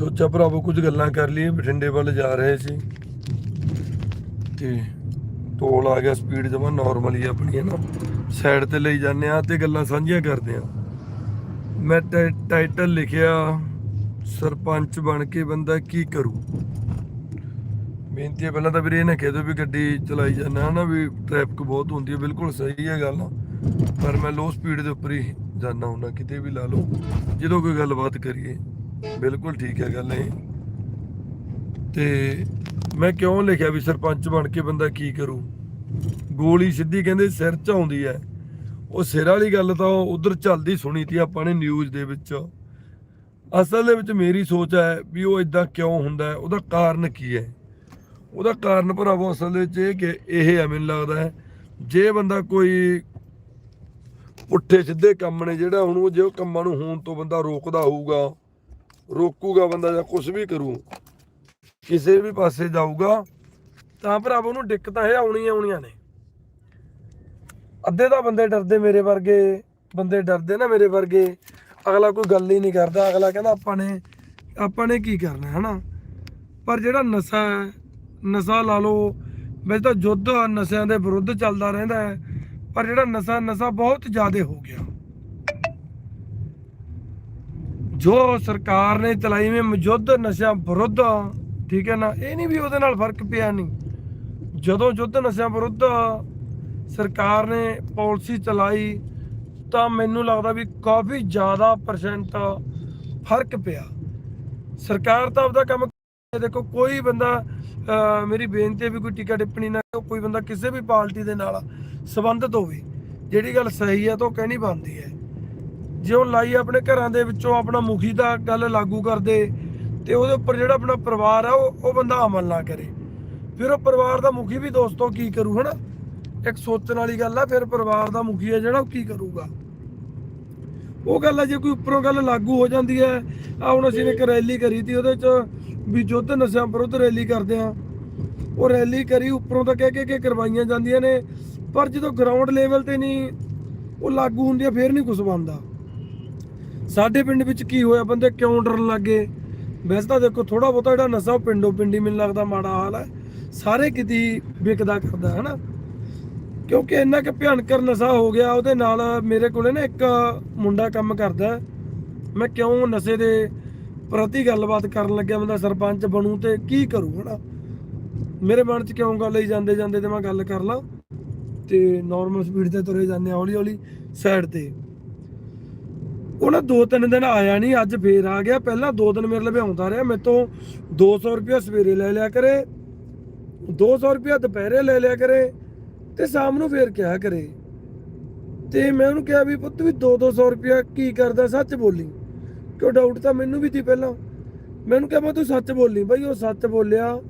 ਸੋਚਿਆ ਭਰਾਵੋ ਕੁਝ ਗੱਲਾਂ ਕਰ ਲਈਏ, ਬਠਿੰਡੇ ਵੱਲ ਜਾ ਰਹੇ ਸੀ। ਤੇ ਟੋਲ ਆ ਗਿਆ ਸਪੀਡ ਜਮਾ ਨਾਰਮਲ ਹੀ ਆਪਣੀ, ਹੈ ਨਾ? ਸਾਈਡ ਤੇ ਲਈ ਜਾਂਦੇ ਆ ਤੇ ਗੱਲਾਂ ਸਾਂਝੀਆਂ ਕਰਦੇ ਆ ਮੈਂ ਟਾਈ- ਟਾਈਟਲ ਲਿਖਿਆ, ਸਰਪੰਚ ਬਣ ਕੇ ਬੰਦਾ ਕੀ ਕਰੂ? ਬੇਨਤੀ ਹੈ ਪਹਿਲਾਂ ਤਾਂ ਵੀਰੇ ਇਹ ਨਾ ਕਹਿ ਦਿਓ ਵੀ ਗੱਡੀ ਚਲਾਈ ਜਾਂਦਾ ਹੈ ਨਾ, ਵੀ ਟ੍ਰੈਫਿਕ ਬਹੁਤ ਹੁੰਦੀ ਹੈ, ਬਿਲਕੁਲ ਸਹੀ ਹੈ ਗੱਲ। ਪਰ ਮੈਂ ਲੋ ਸਪੀਡ ਦੇ ਉੱਪਰ ਹੀ ਜਾਂਦਾ ਹੁੰਦਾ, ਕਿਤੇ ਵੀ ਲਾ ਲਓ। ਜਦੋਂ ਕੋਈ ਗੱਲਬਾਤ ਕਰੀਏ। ਬਿਲਕੁਲ ਠੀਕ ਹੈ ਗੱਲ ਇਹ ਤੇ ਮੈਂ ਕਿਉਂ ਲਿਖਿਆ ਵੀ ਸਰਪੰਚ ਬਣ ਕੇ ਬੰਦਾ ਕੀ ਕਰੂ? ਗੋਲੀ ਸਿੱਧੀ ਕਹਿੰਦੇ ਸਿਰ 'ਚ ਆਉਂਦੀ ਹੈ। ਉਹ ਸਿਰ ਵਾਲੀ ਗੱਲ ਤਾਂ ਉਧਰ ਚੱਲਦੀ ਸੁਣੀ ਤੀ ਆਪਾਂ ਨੇ ਨਿਊਜ਼ ਦੇ ਵਿੱਚ। ਅਸਲ ਦੇ ਵਿੱਚ ਮੇਰੀ ਸੋਚ ਹੈ ਵੀ ਉਹ ਇਦਾਂ ਕਿਉਂ ਹੁੰਦਾ ਉਹਦਾ ਕਾਰਨ ਕੀ ਹੈ? ਉਹਦਾ ਕਾਰਨ ਭਰਾਵੋ ਅਸਲ ਦੇ ਵਿੱਚ ਇਹ ਕਿ ਇਹ ਹੈ, ਮੈਨੂੰ ਲੱਗਦਾ ਹੈ, ਜੇ ਬੰਦਾ ਕੋਈ ਪੁੱਠੇ ਸਿੱਧੇ ਕੰਮ ਨੇ ਜਿਹੜਾ ਹੁਣ ਉਹ ਜੇ ਉਹ ਕੰਮਾਂ ਨੂੰ ਹੋਣ ਤੋਂ ਬੰਦਾ ਰੋਕਦਾ ਹੋਊਗਾ ਰੋਕੂਗਾ ਬੰਦਾ ਜਾਂ ਕੁਝ ਵੀ ਕਰੂ, ਕਿਸੇ ਵੀ ਪਾਸੇ ਜਾਊਗਾ, ਤਾਂ ਭਰਾਵੋ ਉਹਨੂੰ ਦਿੱਕਤਾਂ ਇਹ ਆਉਣੀਆਂ ਆਉਣੀਆਂ ਨੇ। ਅੱਧੇ ਤਾਂ ਬੰਦੇ ਡਰਦੇ ਮੇਰੇ ਵਰਗੇ, ਬੰਦੇ ਡਰਦੇ ਨਾ ਮੇਰੇ ਵਰਗੇ, ਅਗਲਾ ਕੋਈ ਗੱਲ ਹੀ ਨਹੀਂ ਕਰਦਾ, ਅਗਲਾ ਕਹਿੰਦਾ ਆਪਾਂ ਨੇ ਆਪਾਂ ਨੇ ਕੀ ਕਰਨਾ ਹੈ ਪਰ ਜਿਹੜਾ ਨਸ਼ਾ ਹੈ, ਨਸ਼ਾ ਲਾ ਲਓ, ਵੈਸੇ ਤਾਂ ਯੁੱਧ ਨਸ਼ਿਆਂ ਦੇ ਵਿਰੁੱਧ ਚੱਲਦਾ ਰਹਿੰਦਾ ਹੈ, ਪਰ ਜਿਹੜਾ ਨਸ਼ਾ ਨਸ਼ਾ ਬਹੁਤ ਜ਼ਿਆਦਾ ਹੋ ਗਿਆ। ਜੋ ਸਰਕਾਰ ਨੇ ਚਲਾਈ ਵੀ ਯੁੱਧ ਨਸ਼ਿਆਂ ਵਿਰੁੱਧ, ਠੀਕ ਹੈ ਨਾ, ਇਹ ਨਹੀਂ ਵੀ ਉਹਦੇ ਨਾਲ ਫ਼ਰਕ ਪਿਆ ਨਹੀਂ। ਜਦੋਂ ਯੁੱਧ ਨਸ਼ਿਆਂ ਵਿਰੁੱਧ ਸਰਕਾਰ ਨੇ ਪਾਲਿਸੀ ਚਲਾਈ, ਤਾਂ ਮੈਨੂੰ ਲੱਗਦਾ ਵੀ ਕਾਫੀ ਜ਼ਿਆਦਾ ਪਰਸੈਂਟ ਫ਼ਰਕ ਪਿਆ। ਸਰਕਾਰ ਤਾਂ ਆਪਦਾ ਕੰਮ ਦੇਖੋ, ਕੋਈ ਬੰਦਾ ਮੇਰੀ ਬੇਨਤੀ ਹੈ ਵੀ ਕੋਈ ਟਿਕਾ ਟਿੱਪਣੀ ਨਾ ਕੋਈ ਬੰਦਾ ਕਿਸੇ ਵੀ ਪਾਰਟੀ ਦੇ ਨਾਲ ਸੰਬੰਧਿਤ ਹੋਵੇ, ਜਿਹੜੀ ਗੱਲ ਸਹੀ ਹੈ ਤਾਂ ਉਹ ਕਹਿਣੀ ਬਣਦੀ ਹੈ। ਜੇ ਉਹ ਲਾਈ ਆਪਣੇ ਘਰਾਂ ਦੇ ਵਿੱਚੋਂ ਆਪਣਾ ਮੁਖੀ ਦਾ ਗੱਲ ਲਾਗੂ ਕਰਦੇ ਤੇ ਉਹਦੇ ਉੱਪਰ ਜਿਹੜਾ ਆਪਣਾ ਪਰਿਵਾਰ ਆ, ਉਹ ਉਹ ਬੰਦਾ ਅਮਲ ਨਾ ਕਰੇ। ਫਿਰ ਉਹ ਪਰਿਵਾਰ ਦਾ ਮੁਖੀ ਵੀ ਦੋਸਤੋ ਕੀ ਕਰੂ, ਹਨਾ? ਇੱਕ ਸੋਚਣ ਵਾਲੀ ਗੱਲ ਆ, ਫਿਰ ਪਰਿਵਾਰ ਦਾ ਮੁਖੀ ਹੈ ਜਿਹੜਾ, ਉਹ ਕੀ ਕਰੂਗਾ? ਉਹ ਗੱਲ ਆ, ਜੇ ਕੋਈ ਉੱਪਰੋਂ ਗੱਲ ਲਾਗੂ ਹੋ ਜਾਂਦੀ ਹੈ ਆ ਹੁਣ ਅਸੀਂ ਇੱਕ ਰੈਲੀ ਕਰੀ ਤੀ ਉਹਦੇ ਚ, ਵੀ ਯੁੱਧ ਨਸ਼ਿਆਂ ਵਿਰੁੱਧ ਰੈਲੀ ਕਰਦੇ ਆ। ਉਹ ਰੈਲੀ ਕਰੀ, ਉੱਪਰੋਂ ਤਾਂ ਕਹਿ ਕੇ ਕਿ ਕਰਵਾਈਆਂ ਜਾਂਦੀਆਂ ਨੇ, ਪਰ ਜਦੋਂ ਗਰਾਊਂਡ ਲੈਵਲ ਤੇ ਨਹੀਂ, ਉਹ ਲਾਗੂ ਹੁੰਦੀ ਆ, ਫੇਰ ਨਹੀਂ ਕੁਝ ਬਣਦਾ। ਸਾਡੇ ਪਿੰਡ ਵਿੱਚ ਕੀ ਹੋਇਆ? ਬੰਦੇ ਕਿਉਂ ਡਰਨ ਲੱਗੇ ਵੈਸੇ ਤਾਂ ਦੇਖੋ ਥੋੜਾ ਬਹੁਤਾ ਜਿਹੜਾ ਨਸ਼ਾ ਉਹ ਪਿੰਡੋਂ ਪਿੰਡੀ ਮੈਨੂੰ ਲੱਗਦਾ ਮਾੜਾ ਹਾਲ ਹੈ। ਸਾਰੇ ਕਿਤੇ ਵਿਕਦਾ ਕਰਦਾ ਹੈ ਨਾ ਕਿਉਂਕਿ ਇੰਨਾ ਕਿ ਭਿਆਨਕ ਨਸ਼ਾ ਹੋ ਗਿਆ, ਉਹਦੇ ਨਾਲ ਮੇਰੇ ਕੋਲੇ ਨਾ ਇੱਕ ਮੁੰਡਾ ਕੰਮ ਕਰਦਾ ਮੈਂ ਕਿਉਂ ਨਸ਼ੇ ਦੇ ਪ੍ਰਤੀ ਗੱਲਬਾਤ ਕਰਨ ਲੱਗਿਆ? ਬੰਦਾ ਸਰਪੰਚ ਬਣੂ ਤੇ ਕੀ ਕਰੂ, ਹਨਾ? ਮੇਰੇ ਮਨ 'ਚ ਕਿਉਂ ਗੱਲ ਆਈ? ਜਾਂਦੇ ਜਾਂਦੇ ਤੇ ਮੈਂ ਗੱਲ ਕਰ ਲਾਂ ਤੇ ਨਾਰਮਲ ਸਪੀਡ ਤੇ ਤੁਰੇ ਜਾਂਦੇ ਹੌਲੀ ਹੌਲੀ ਸਾਈਡ ਤੇ। ਉਹ ਨਾ ਦੋ ਤਿੰਨ ਦਿਨ ਆਇਆ ਨਹੀਂ, ਅੱਜ ਫੇਰ ਆ ਗਿਆ। ਪਹਿਲਾਂ ਦੋ ਦਿਨ ਮੇਰੇ ਲਵੇ ਆਉਂਦਾ ਰਿਹਾ। ਮੇਰੇ ਤੋਂ 200 ਰੁਪਇਆ ਸਵੇਰੇ ਲੈ ਲਿਆ ਕਰੇ 200 ਰੁਪਇਆ ਦੁਪਹਿਰੇ ਲੈ ਲਿਆ ਕਰੇ ਤੇ ਸ਼ਾਮ ਨੂੰ ਫੇਰ ਕਿਹਾ ਕਰੇ। ਤੇ ਮੈਂ ਉਹਨੂੰ ਕਿਹਾ ਵੀ ਪੁੱਤ ਵੀ 2-200 ਰੁਪਇਆ ਕੀ ਕਰਦਾ, ਸੱਚ ਬੋਲੀ? ਕਿਉਂ ਡਾਊਟ ਤਾਂ ਮੈਨੂੰ ਵੀ ਸੀ ਪਹਿਲਾਂ। ਮੈਨੂੰ ਕਿਹਾ, ਮੈਂ ਤੂੰ ਸੱਚ ਬੋਲੀ? ਬਾਈ ਉਹ ਸੱਚ ਬੋਲਿਆ।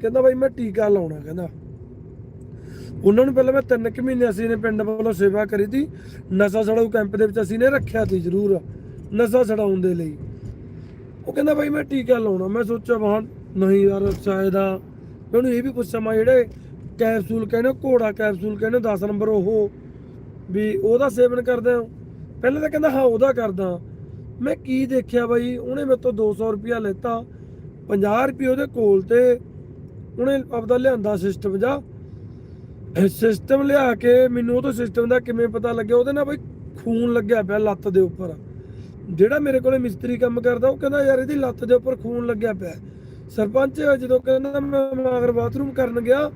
ਕਹਿੰਦਾ ਬਾਈ ਮੈਂ ਟੀਕਾ ਲਾਉਣਾ, ਕਹਿੰਦਾ। ਉਹਨਾਂ ਨੂੰ ਪਹਿਲਾਂ ਮੈਂ ਤਿੰਨ ਕੁ ਮਹੀਨੇ ਅਸੀਂ ਨੇ ਪਿੰਡ ਵੱਲੋਂ ਸੇਵਾ ਕਰੀ ਤੀ। ਨਸ਼ਾ ਛਡਾਊ ਕੈਂਪ ਦੇ ਵਿੱਚ ਅਸੀਂ ਨੇ ਰੱਖਿਆ ਸੀ ਜ਼ਰੂਰ, ਨਸ਼ਾ ਛਡਾਉਣ ਦੇ ਲਈ। ਉਹ ਕਹਿੰਦਾ ਬਾਈ ਮੈਂ ਟੀਕਾ ਲਾਉਣਾ। ਮੈਂ ਸੋਚਿਆ ਵਾਹ ਨਹੀਂ ਯਾਰ, ਸ਼ਾਇਦ ਆ। ਮੈਂ ਇਹ ਵੀ ਪੁੱਛਿਆ ਮੈਂ ਜਿਹੜੇ ਕੈਪਸੂਲ ਕਹਿੰਦੇ ਘੋੜਾ ਕੈਪਸੂਲ ਕਹਿੰਦੇ 10 ਨੰਬਰ ਉਹ, ਵੀ ਉਹਦਾ ਸੇਵਨ ਕਰਦੇ ਹੋ ਪਹਿਲਾਂ ਤਾਂ ਕਹਿੰਦਾ, ਹਾਂ, ਉਹਦਾ ਕਰਦਾ। ਮੈਂ ਕੀ ਦੇਖਿਆ ਬਾਈ, ਉਹਨੇ ਮੇਰੇ ਤੋਂ 200 ਰੁਪਿਆ ਲੈਤਾ। 50 ਰੁਪਏ ਉਹਦੇ ਕੋਲ ਤੇ ਉਹਨੇ ਆਪਦਾ ਲਿਆਂਦਾ ਸਿਸਟਮ ਜਾ। ਸਿਸਟਮ ਲਿਆ ਕੇ ਮੈਨੂੰ ਉਹ ਤੋਂ ਸਿਸਟਮ ਦਾ ਕਿਵੇਂ ਪਤਾ ਲੱਗਿਆ? ਉਹਦੇ ਨਾਲ ਬਈ ਖੂਨ ਲੱਗਿਆ ਪਿਆ ਲੱਤ ਦੇ ਉੱਪਰ। ਜਿਹੜਾ ਮੇਰੇ ਕੋਲੇ ਮਿਸਤਰੀ ਕੰਮ ਕਰਦਾ, ਉਹ ਕਹਿੰਦਾ, ਯਾਰ, ਇਹਦੀ ਲੱਤ ਦੇ ਉੱਪਰ ਖੂਨ ਲੱਗਿਆ ਪਿਆ ਸਰਪੰਚ ਜਦੋਂ ਕਹਿੰਦਾ, ਮੈਂ ਮਗਰ ਬਾਥਰੂਮ ਕਰਨ ਗਿਆ,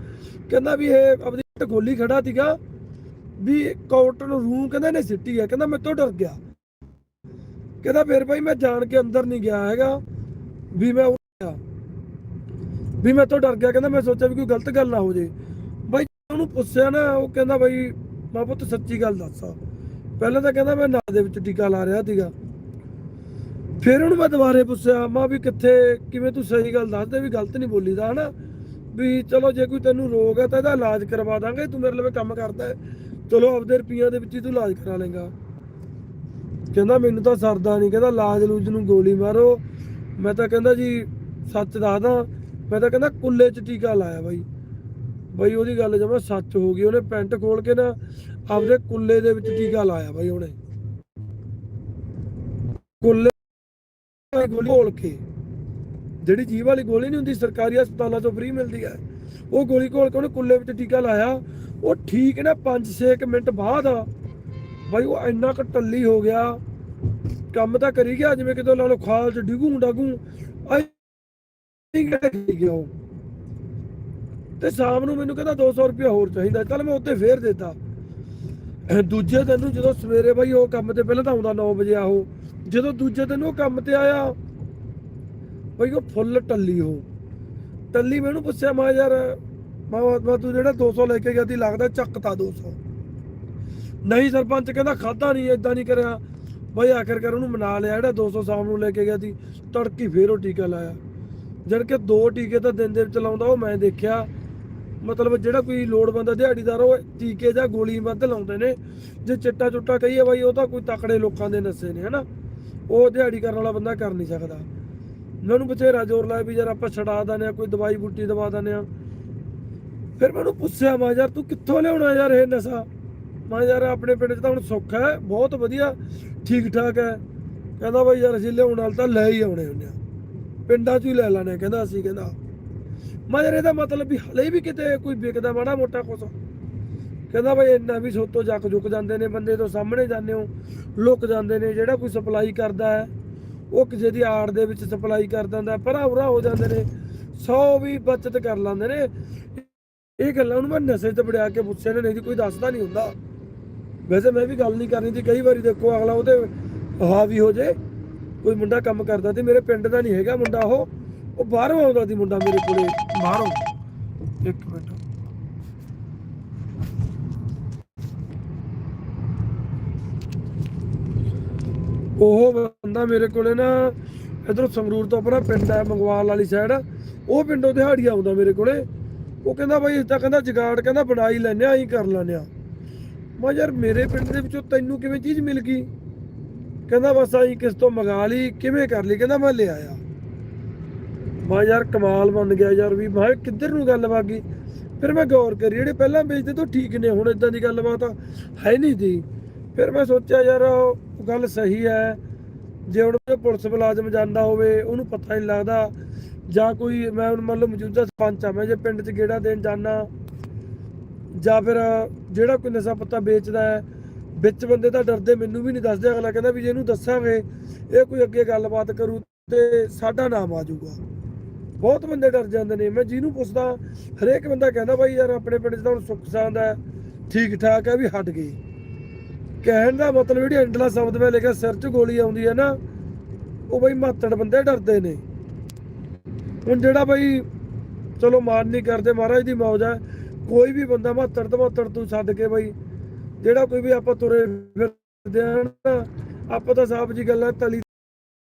ਕਹਿੰਦਾ ਵੀ ਇਹ ਆਪਦੀ ਢ ਖੜਾ ਸੀਗਾ ਵੀ ਕਾਟਨ ਰੂਮ ਕਹਿੰਦਾ ਨੇ ਸਿੱਟੀ ਆ। ਕਹਿੰਦਾ ਮੈਂ ਤੋਂ ਡਰ ਗਿਆ। ਕਹਿੰਦਾ, ਫਿਰ ਭਾਈ ਮੈਂ ਜਾਣ ਕੇ ਅੰਦਰ ਨਹੀਂ ਗਿਆ ਹੈਗਾ ਵੀ ਮੈਂ ਉੱਠਿਆ ਵੀ ਮੈਂ ਤੋਂ ਡਰ ਗਿਆ। ਕਹਿੰਦਾ, ਮੈਂ ਸੋਚਿਆ ਵੀ ਕੋਈ ਗਲਤ ਗੱਲ ਨਾ ਹੋ ਜੇ। ਉਹਨੂੰ ਪੁੱਛਿਆ ਨਾ, ਉਹ ਕਹਿੰਦਾ ਬਾਈ, ਮਾਂ ਪੁੱਤ ਸੱਚੀ ਗੱਲ ਦੱਸ। ਪਹਿਲਾਂ ਤਾਂ ਕਹਿੰਦਾ ਮੈਂ ਨਾਂ ਦੇ ਵਿੱਚ ਟੀਕਾ ਲਾ ਰਿਹਾ ਸੀਗਾ। ਫਿਰ ਉਹਨੂੰ ਮੈਂ ਦੁਬਾਰੇ ਪੁੱਛਿਆ, ਮਾਂ ਵੀ ਕਿੱਥੇ, ਕਿਵੇਂ ਤੂੰ ਸਹੀ ਗੱਲ ਦੱਸ ਵੀ ਗਲਤ ਨਹੀਂ ਬੋਲੀਦਾ, ਹਨਾ? ਵੀ ਚਲੋ ਜੇ ਕੋਈ ਤੈਨੂੰ ਰੋਗ ਹੈ ਤਾਂ ਇਹਦਾ ਇਲਾਜ ਕਰਵਾ ਦਾਂਗੇ, ਤੂੰ ਮੇਰੇ ਲਈ ਕੰਮ ਕਰਦਾ ਚਲੋ ਆਪਦੇ ਰੁਪਈਆਂ ਦੇ ਵਿੱਚ ਹੀ ਤੂੰ ਇਲਾਜ ਕਰਾ ਲੇਗਾ ਕਹਿੰਦਾ ਮੈਨੂੰ ਤਾਂ ਸਰਦਾ ਨਹੀਂ, ਕਹਿੰਦਾ ਲਾਜ ਲੂਜ ਨੂੰ ਗੋਲੀ ਮਾਰੋ। ਮੈਂ ਤਾਂ ਕਹਿੰਦਾ ਜੀ, ਸੱਚ ਦੱਸਦਾ, ਮੈਂ ਤਾਂ ਕਹਿੰਦਾ ਕੁੱਲੇ 'ਚ ਟੀਕਾ ਲਾਇਆ ਬਾਈ। ਬਾਈ ਉਹਦੀ ਗੱਲ ਜਮਾ ਸੱਚ ਹੋ ਗਈ, ਉਹਨੇ ਪੈਂਟ ਖੋਲ ਕੇ ਨਾ ਆਪਦੇ ਕੁੱਲੇ ਦੇ ਵਿੱਚ ਟੀਕਾ ਲਾਇਆ ਬਾਈ ਉਹਨੇ। ਕੁੱਲੇ ਗੋਲੀ ਖੋਲ ਕੇ। ਜਿਹੜੀ ਜੀਵ ਵਾਲੀ ਗੋਲੀ ਨਹੀਂ ਹੁੰਦੀ, ਸਰਕਾਰੀ ਹਸਪਤਾਲਾਂ ਤੋਂ ਫ੍ਰੀ ਮਿਲਦੀ ਹੈ। ਉਹ ਗੋਲੀ ਕੋਲ ਕੋਲ ਕੁੱਲੇ ਵਿੱਚ ਟੀਕਾ ਲਾਇਆ। ਉਹ ਠੀਕ ਨਾ 5-6 ਮਿੰਟ ਬਾਅਦ ਬਾਈ ਉਹ ਇੰਨਾ ਕੁ ਟੱਲੀ ਹੋ ਗਿਆ। ਕੰਮ ਤਾਂ ਕਰੀ ਗਿਆ, ਜਿਵੇਂ ਕਿਤੇ ਲਾ ਲਓ ਖਾਲ ਚ ਡਿਗੂ ਡਾਗੂ, ਆਈ ਗਿਆ ਉਹ। ਤੇ ਸ਼ਾਮ ਨੂੰ ਮੈਨੂੰ ਕਹਿੰਦਾ 200 ਰੁਪਏ ਹੋਰ ਚਾਹੀਦਾ। ਚੱਲ ਮੈਂ ਉੱਤੇ ਫੇਰ ਦਿੱਤਾ। ਦੂਜੇ ਦਿਨ ਨੂੰ ਜਦੋਂ ਸਵੇਰੇ ਬਾਈ ਉਹ ਕੰਮ ਤੇ ਪਹਿਲਾਂ ਤਾਂ ਆਉਂਦਾ 9 ਵਜੇ ਆ ਉਹ, ਜਦੋਂ ਦੂਜੇ ਦਿਨ ਉਹ ਕੰਮ ਤੇ ਆਇਆ, ਬਾਈ ਉਹ ਫੁੱਲ ਟੱਲੀ ਉਹ। ਟੱਲੀ ਮੈਨੂੰ ਪੁੱਛਿਆ, ਮੈਂ ਯਾਰ, ਮੈਂ ਮੈਂ ਤੂੰ ਜਿਹੜਾ 200 ਲੈ ਕੇ ਗਿਆ ਸੀ, ਲੱਗਦਾ ਚੱਕਤਾ 200 ਨਹੀਂ ਸਰਪੰਚ ਕਹਿੰਦਾ ਖਾਦਾ ਨਹੀਂ ਇਦਾਂ ਨਹੀਂ ਕਰਿਆ। ਬਾਈ ਆਖਰ ਕਰ ਉਹਨੂੰ ਮਨਾ ਲਿਆ, ਜਿਹੜਾ 200 ਸ਼ਾਮ ਨੂੰ ਲੈ ਕੇ ਗਿਆ ਸੀ, ਤੜਕੀ ਫੇਰ ਉਹ ਟੀਕਾ ਲਾਇਆ। ਜਦ ਕਿ ਦੋ ਟੀਕੇ ਤਾਂ ਦਿਨ ਦੇ ਵਿੱਚ ਲਾਉਂਦਾ, ਉਹ ਮੈਂ ਦੇਖਿਆ। ਮਤਲਬ ਜਿਹੜਾ ਕੋਈ ਲੋੜਵੰਦ ਦਿਹਾੜੀਦਾਰ ਉਹ ਟੀਕੇ ਜਾਂ ਗੋਲੀ ਵੱਧ ਲਾਉਂਦੇ ਨੇ। ਜੇ ਚਿੱਟਾ ਚੁੱਟਾ ਕਹੀਏ ਬਾਈ, ਉਹ ਤਾਂ ਕੋਈ ਤਕੜੇ ਲੋਕਾਂ ਦੇ ਨਸ਼ੇ ਨੇ, ਹਨਾ? ਉਹ ਦਿਹਾੜੀ ਕਰਨ ਵਾਲਾ ਬੰਦਾ ਕਰ ਨਹੀਂ ਸਕਦਾ। ਮੈਨੂੰ ਬਥੇਰਾ ਜ਼ੋਰ ਲਾਇਆ ਵੀ ਯਾਰ ਆਪਾਂ ਛਡਾ ਦਨੇ ਆ ਕੋਈ ਦਵਾਈ ਬੂਟੀ ਦਵਾ ਦਨੇ ਆ ਫਿਰ ਮੈਨੂੰ ਪੁੱਛਿਆ, ਮੈਂ ਯਾਰ ਤੂੰ ਕਿੱਥੋਂ ਲਿਆਉਣਾ ਯਾਰ ਇਹ ਨਸ਼ਾ? ਮੈਂ ਯਾਰ ਆਪਣੇ ਪਿੰਡ 'ਚ ਤਾਂ ਹੁਣ ਸੁੱਖ ਹੈ, ਬਹੁਤ ਵਧੀਆ ਠੀਕ ਠਾਕ ਹੈ। ਕਹਿੰਦਾ ਬਾਈ ਯਾਰ ਅਸੀਂ ਲਿਆਉਣ ਵਾਲ ਤਾਂ ਲੈ ਹੀ ਆਉਣੇ ਹੁੰਦੇ ਆ ਪਿੰਡਾਂ 'ਚ ਹੀ ਲੈ ਲਾਣੇ ਕਹਿੰਦਾ ਅਸੀਂ, ਕਹਿੰਦਾ। ਮੈਂ ਇਹਦਾ ਮਤਲਬ ਵੀ ਹਲੇ ਵੀ ਕਿਤੇ ਕੋਈ ਵਿਕਦਾ ਮਾੜਾ ਮੋਟਾ ਕੁਛ। ਕਹਿੰਦਾ ਬਈ ਇੰਨਾ ਵੀ ਸੋਤੋਂ ਜੱਕ ਜੁਕ ਜਾਂਦੇ ਨੇ, ਬੰਦੇ ਤੋਂ ਸਾਹਮਣੇ ਜਾਂਦੇ ਹੋ, ਲੁਕ ਜਾਂਦੇ ਨੇ, ਜਿਹੜਾ ਕੋਈ ਸਪਲਾਈ ਕਰਦਾ ਹੈ, ਉਹ ਕਿਸੇ ਦੀ ਆੜ ਦੇ ਵਿੱਚ ਸਪਲਾਈ ਕਰ ਦਿੰਦਾ ਭਰਾ ਉਰਾ ਹੋ ਜਾਂਦੇ ਨੇ 100 ਵੀ ਬਚਤ ਕਰ ਲੈਂਦੇ ਨੇ। ਇਹ ਗੱਲਾਂ ਉਹਨੂੰ ਮੈਂ ਨਸ਼ੇ ਤੇ ਵੜਿਆ ਕੇ ਪੁੱਛਿਆ ਨੇ, ਨਹੀਂ ਜੀ ਕੋਈ ਦੱਸਦਾ ਨਹੀਂ ਹੁੰਦਾ। ਵੈਸੇ ਮੈਂ ਵੀ ਗੱਲ ਨਹੀਂ ਕਰਨੀ ਸੀ, ਕਈ ਵਾਰੀ ਦੇਖੋ ਅਗਲਾ ਉਹਦੇ ਹਾਵੀ ਹੋ ਜੇ, ਕੋਈ ਮੁੰਡਾ ਕੰਮ ਕਰਦਾ ਤੇ ਮੇਰੇ ਪਿੰਡ ਦਾ ਨਹੀਂ ਹੈਗਾ ਮੁੰਡਾ ਉਹ। ਉਹ ਬਾਹਰੋਂ ਆਉਂਦਾ ਸੀ ਮੁੰਡਾ ਮੇਰੇ ਕੋਲੇ। ਬਾਹਰੋਂ। ਇੱਕ ਮਿੰਟ। ਉਹ ਬੰਦਾ ਮੇਰੇ ਕੋਲੇ ਨਾ ਇਧਰੋਂ ਸੰਗਰੂਰ ਤੋਂ ਆਪਣਾ ਪਿੰਡ ਹੈ, ਮੰਗਵਾਲ ਵਾਲੀ ਸਾਈਡ ਉਹ ਪਿੰਡੋਂ ਦਿਹਾੜੀ ਆਉਂਦਾ ਮੇਰੇ ਕੋਲੇ। ਉਹ ਕਹਿੰਦਾ ਬਾਈ ਇਸ ਕਹਿੰਦਾ ਜਗਾੜ ਕਹਿੰਦਾ ਬਣਾਈ ਲੈਨੇ ਆ ਅਸੀਂ ਕਰ ਲੈਨੇ ਆ ਮੈਂ ਯਾਰ ਮੇਰੇ ਪਿੰਡ ਦੇ ਵਿੱਚੋਂ ਤੈਨੂੰ ਕਿਵੇਂ ਚੀਜ਼ ਮਿਲ ਗਈ? ਕਹਿੰਦਾ ਬਸ ਆਈ ਕਿਸ ਤੋਂ ਮੰਗਾ ਲਈ, ਕਿਵੇਂ ਕਰ ਲਈ? ਕਹਿੰਦਾ ਮੈਂ ਲੈ ਆਇਆ। ਮੈਂ ਯਾਰ ਕਮਾਲ ਬਣ ਗਿਆ ਯਾਰ ਵੀ ਮੈਂ ਕਿਹਾ ਕਿੱਧਰ ਨੂੰ ਗੱਲ ਵਾਗੀ ਫਿਰ ਮੈਂ ਗੌਰ ਕਰੀ, ਜਿਹੜੇ ਪਹਿਲਾਂ ਵੇਚਦੇ ਤੋਂ ਠੀਕ ਨੇ, ਹੁਣ ਇਦਾਂ ਦੀ ਗੱਲਬਾਤ ਹੈ ਨਹੀਂ ਦੀ ਫਿਰ ਮੈਂ ਸੋਚਿਆ ਯਾਰ ਉਹ ਗੱਲ ਸਹੀ ਹੈ, ਜੇ ਹੁਣ ਪੁਲਿਸ ਮੁਲਾਜ਼ਮ ਜਾਂਦਾ ਹੋਵੇ, ਉਹਨੂੰ ਪਤਾ ਨਹੀਂ ਲੱਗਦਾ, ਜਾਂ ਕੋਈ ਮੈਂ ਹੁਣ ਮੰਨ ਲਓ ਮੌਜੂਦਾ ਸਰਪੰਚ ਆ, ਮੈਂ ਜੇ ਪਿੰਡ 'ਚ ਗੇੜਾ ਦੇਣ ਜਾਣਾ ਜਾਂ ਫਿਰ ਜਿਹੜਾ ਕੋਈ ਨਸ਼ਾ ਪੱਤਾ ਵੇਚਦਾ ਹੈ, ਵਿੱਚ ਬੰਦੇ ਤਾਂ ਡਰਦੇ ਮੈਨੂੰ ਵੀ ਨਹੀਂ ਦੱਸਦੇ, ਅਗਲਾ ਕਹਿੰਦਾ ਵੀ ਜੇ ਇਹਨੂੰ ਦੱਸਾਂਗੇ, ਇਹ ਕੋਈ ਅੱਗੇ ਗੱਲਬਾਤ ਕਰੂ ਤੇ ਸਾਡਾ ਨਾਮ ਆ ਜਾਊਗਾ। ਬਹੁਤ ਬੰਦੇ ਡਰ ਜਾਂਦੇ ਨੇ। ਮੈਂ ਜਿਹਨੂੰ ਪੁੱਛਦਾ, ਹਰੇਕ ਬੰਦਾ ਕਹਿੰਦਾ ਬਾਈ ਯਾਰ ਆਪਣੇ ਪਿੰਡ 'ਚ ਤਾਂ ਹੁਣ ਸੁੱਖ ਸਾਂਦ ਹੈ, ਠੀਕ ਠਾਕ ਹੈ ਵੀ ਹਟ ਗਈ। ਕਹਿਣ ਦਾ ਮਤਲਬ ਜਿਹੜੀ ਅੰਡਲਾ ਸ਼ਬਦ ਮੈਂ ਲਿਖਿਆ, ਸਿਰ 'ਚ ਗੋਲੀ ਆਉਂਦੀ ਹੈ ਨਾ, ਉਹ ਬਈ ਮਾਤੜ ਬੰਦੇ ਡਰਦੇ ਨੇ। ਹੁਣ ਜਿਹੜਾ ਬਈ, ਚਲੋ ਮਾਨ ਨਹੀਂ ਕਰਦੇ, ਮਹਾਰਾਜ ਦੀ ਮੌਜ ਹੈ, ਕੋਈ ਵੀ ਬੰਦਾ ਮਾਤੜ ਤੋਂ ਮਾਤੜ ਤੂੰ ਛੱਡ ਕੇ ਬਈ, ਜਿਹੜਾ ਕੋਈ ਵੀ ਆਪਾਂ ਤੁਰੇ ਫਿਰਦੇ ਆ ਨਾ, ਆਪਾਂ ਤਾਂ ਸਾਫ਼ ਜੀ ਗੱਲ ਹੈ ਤਲੀ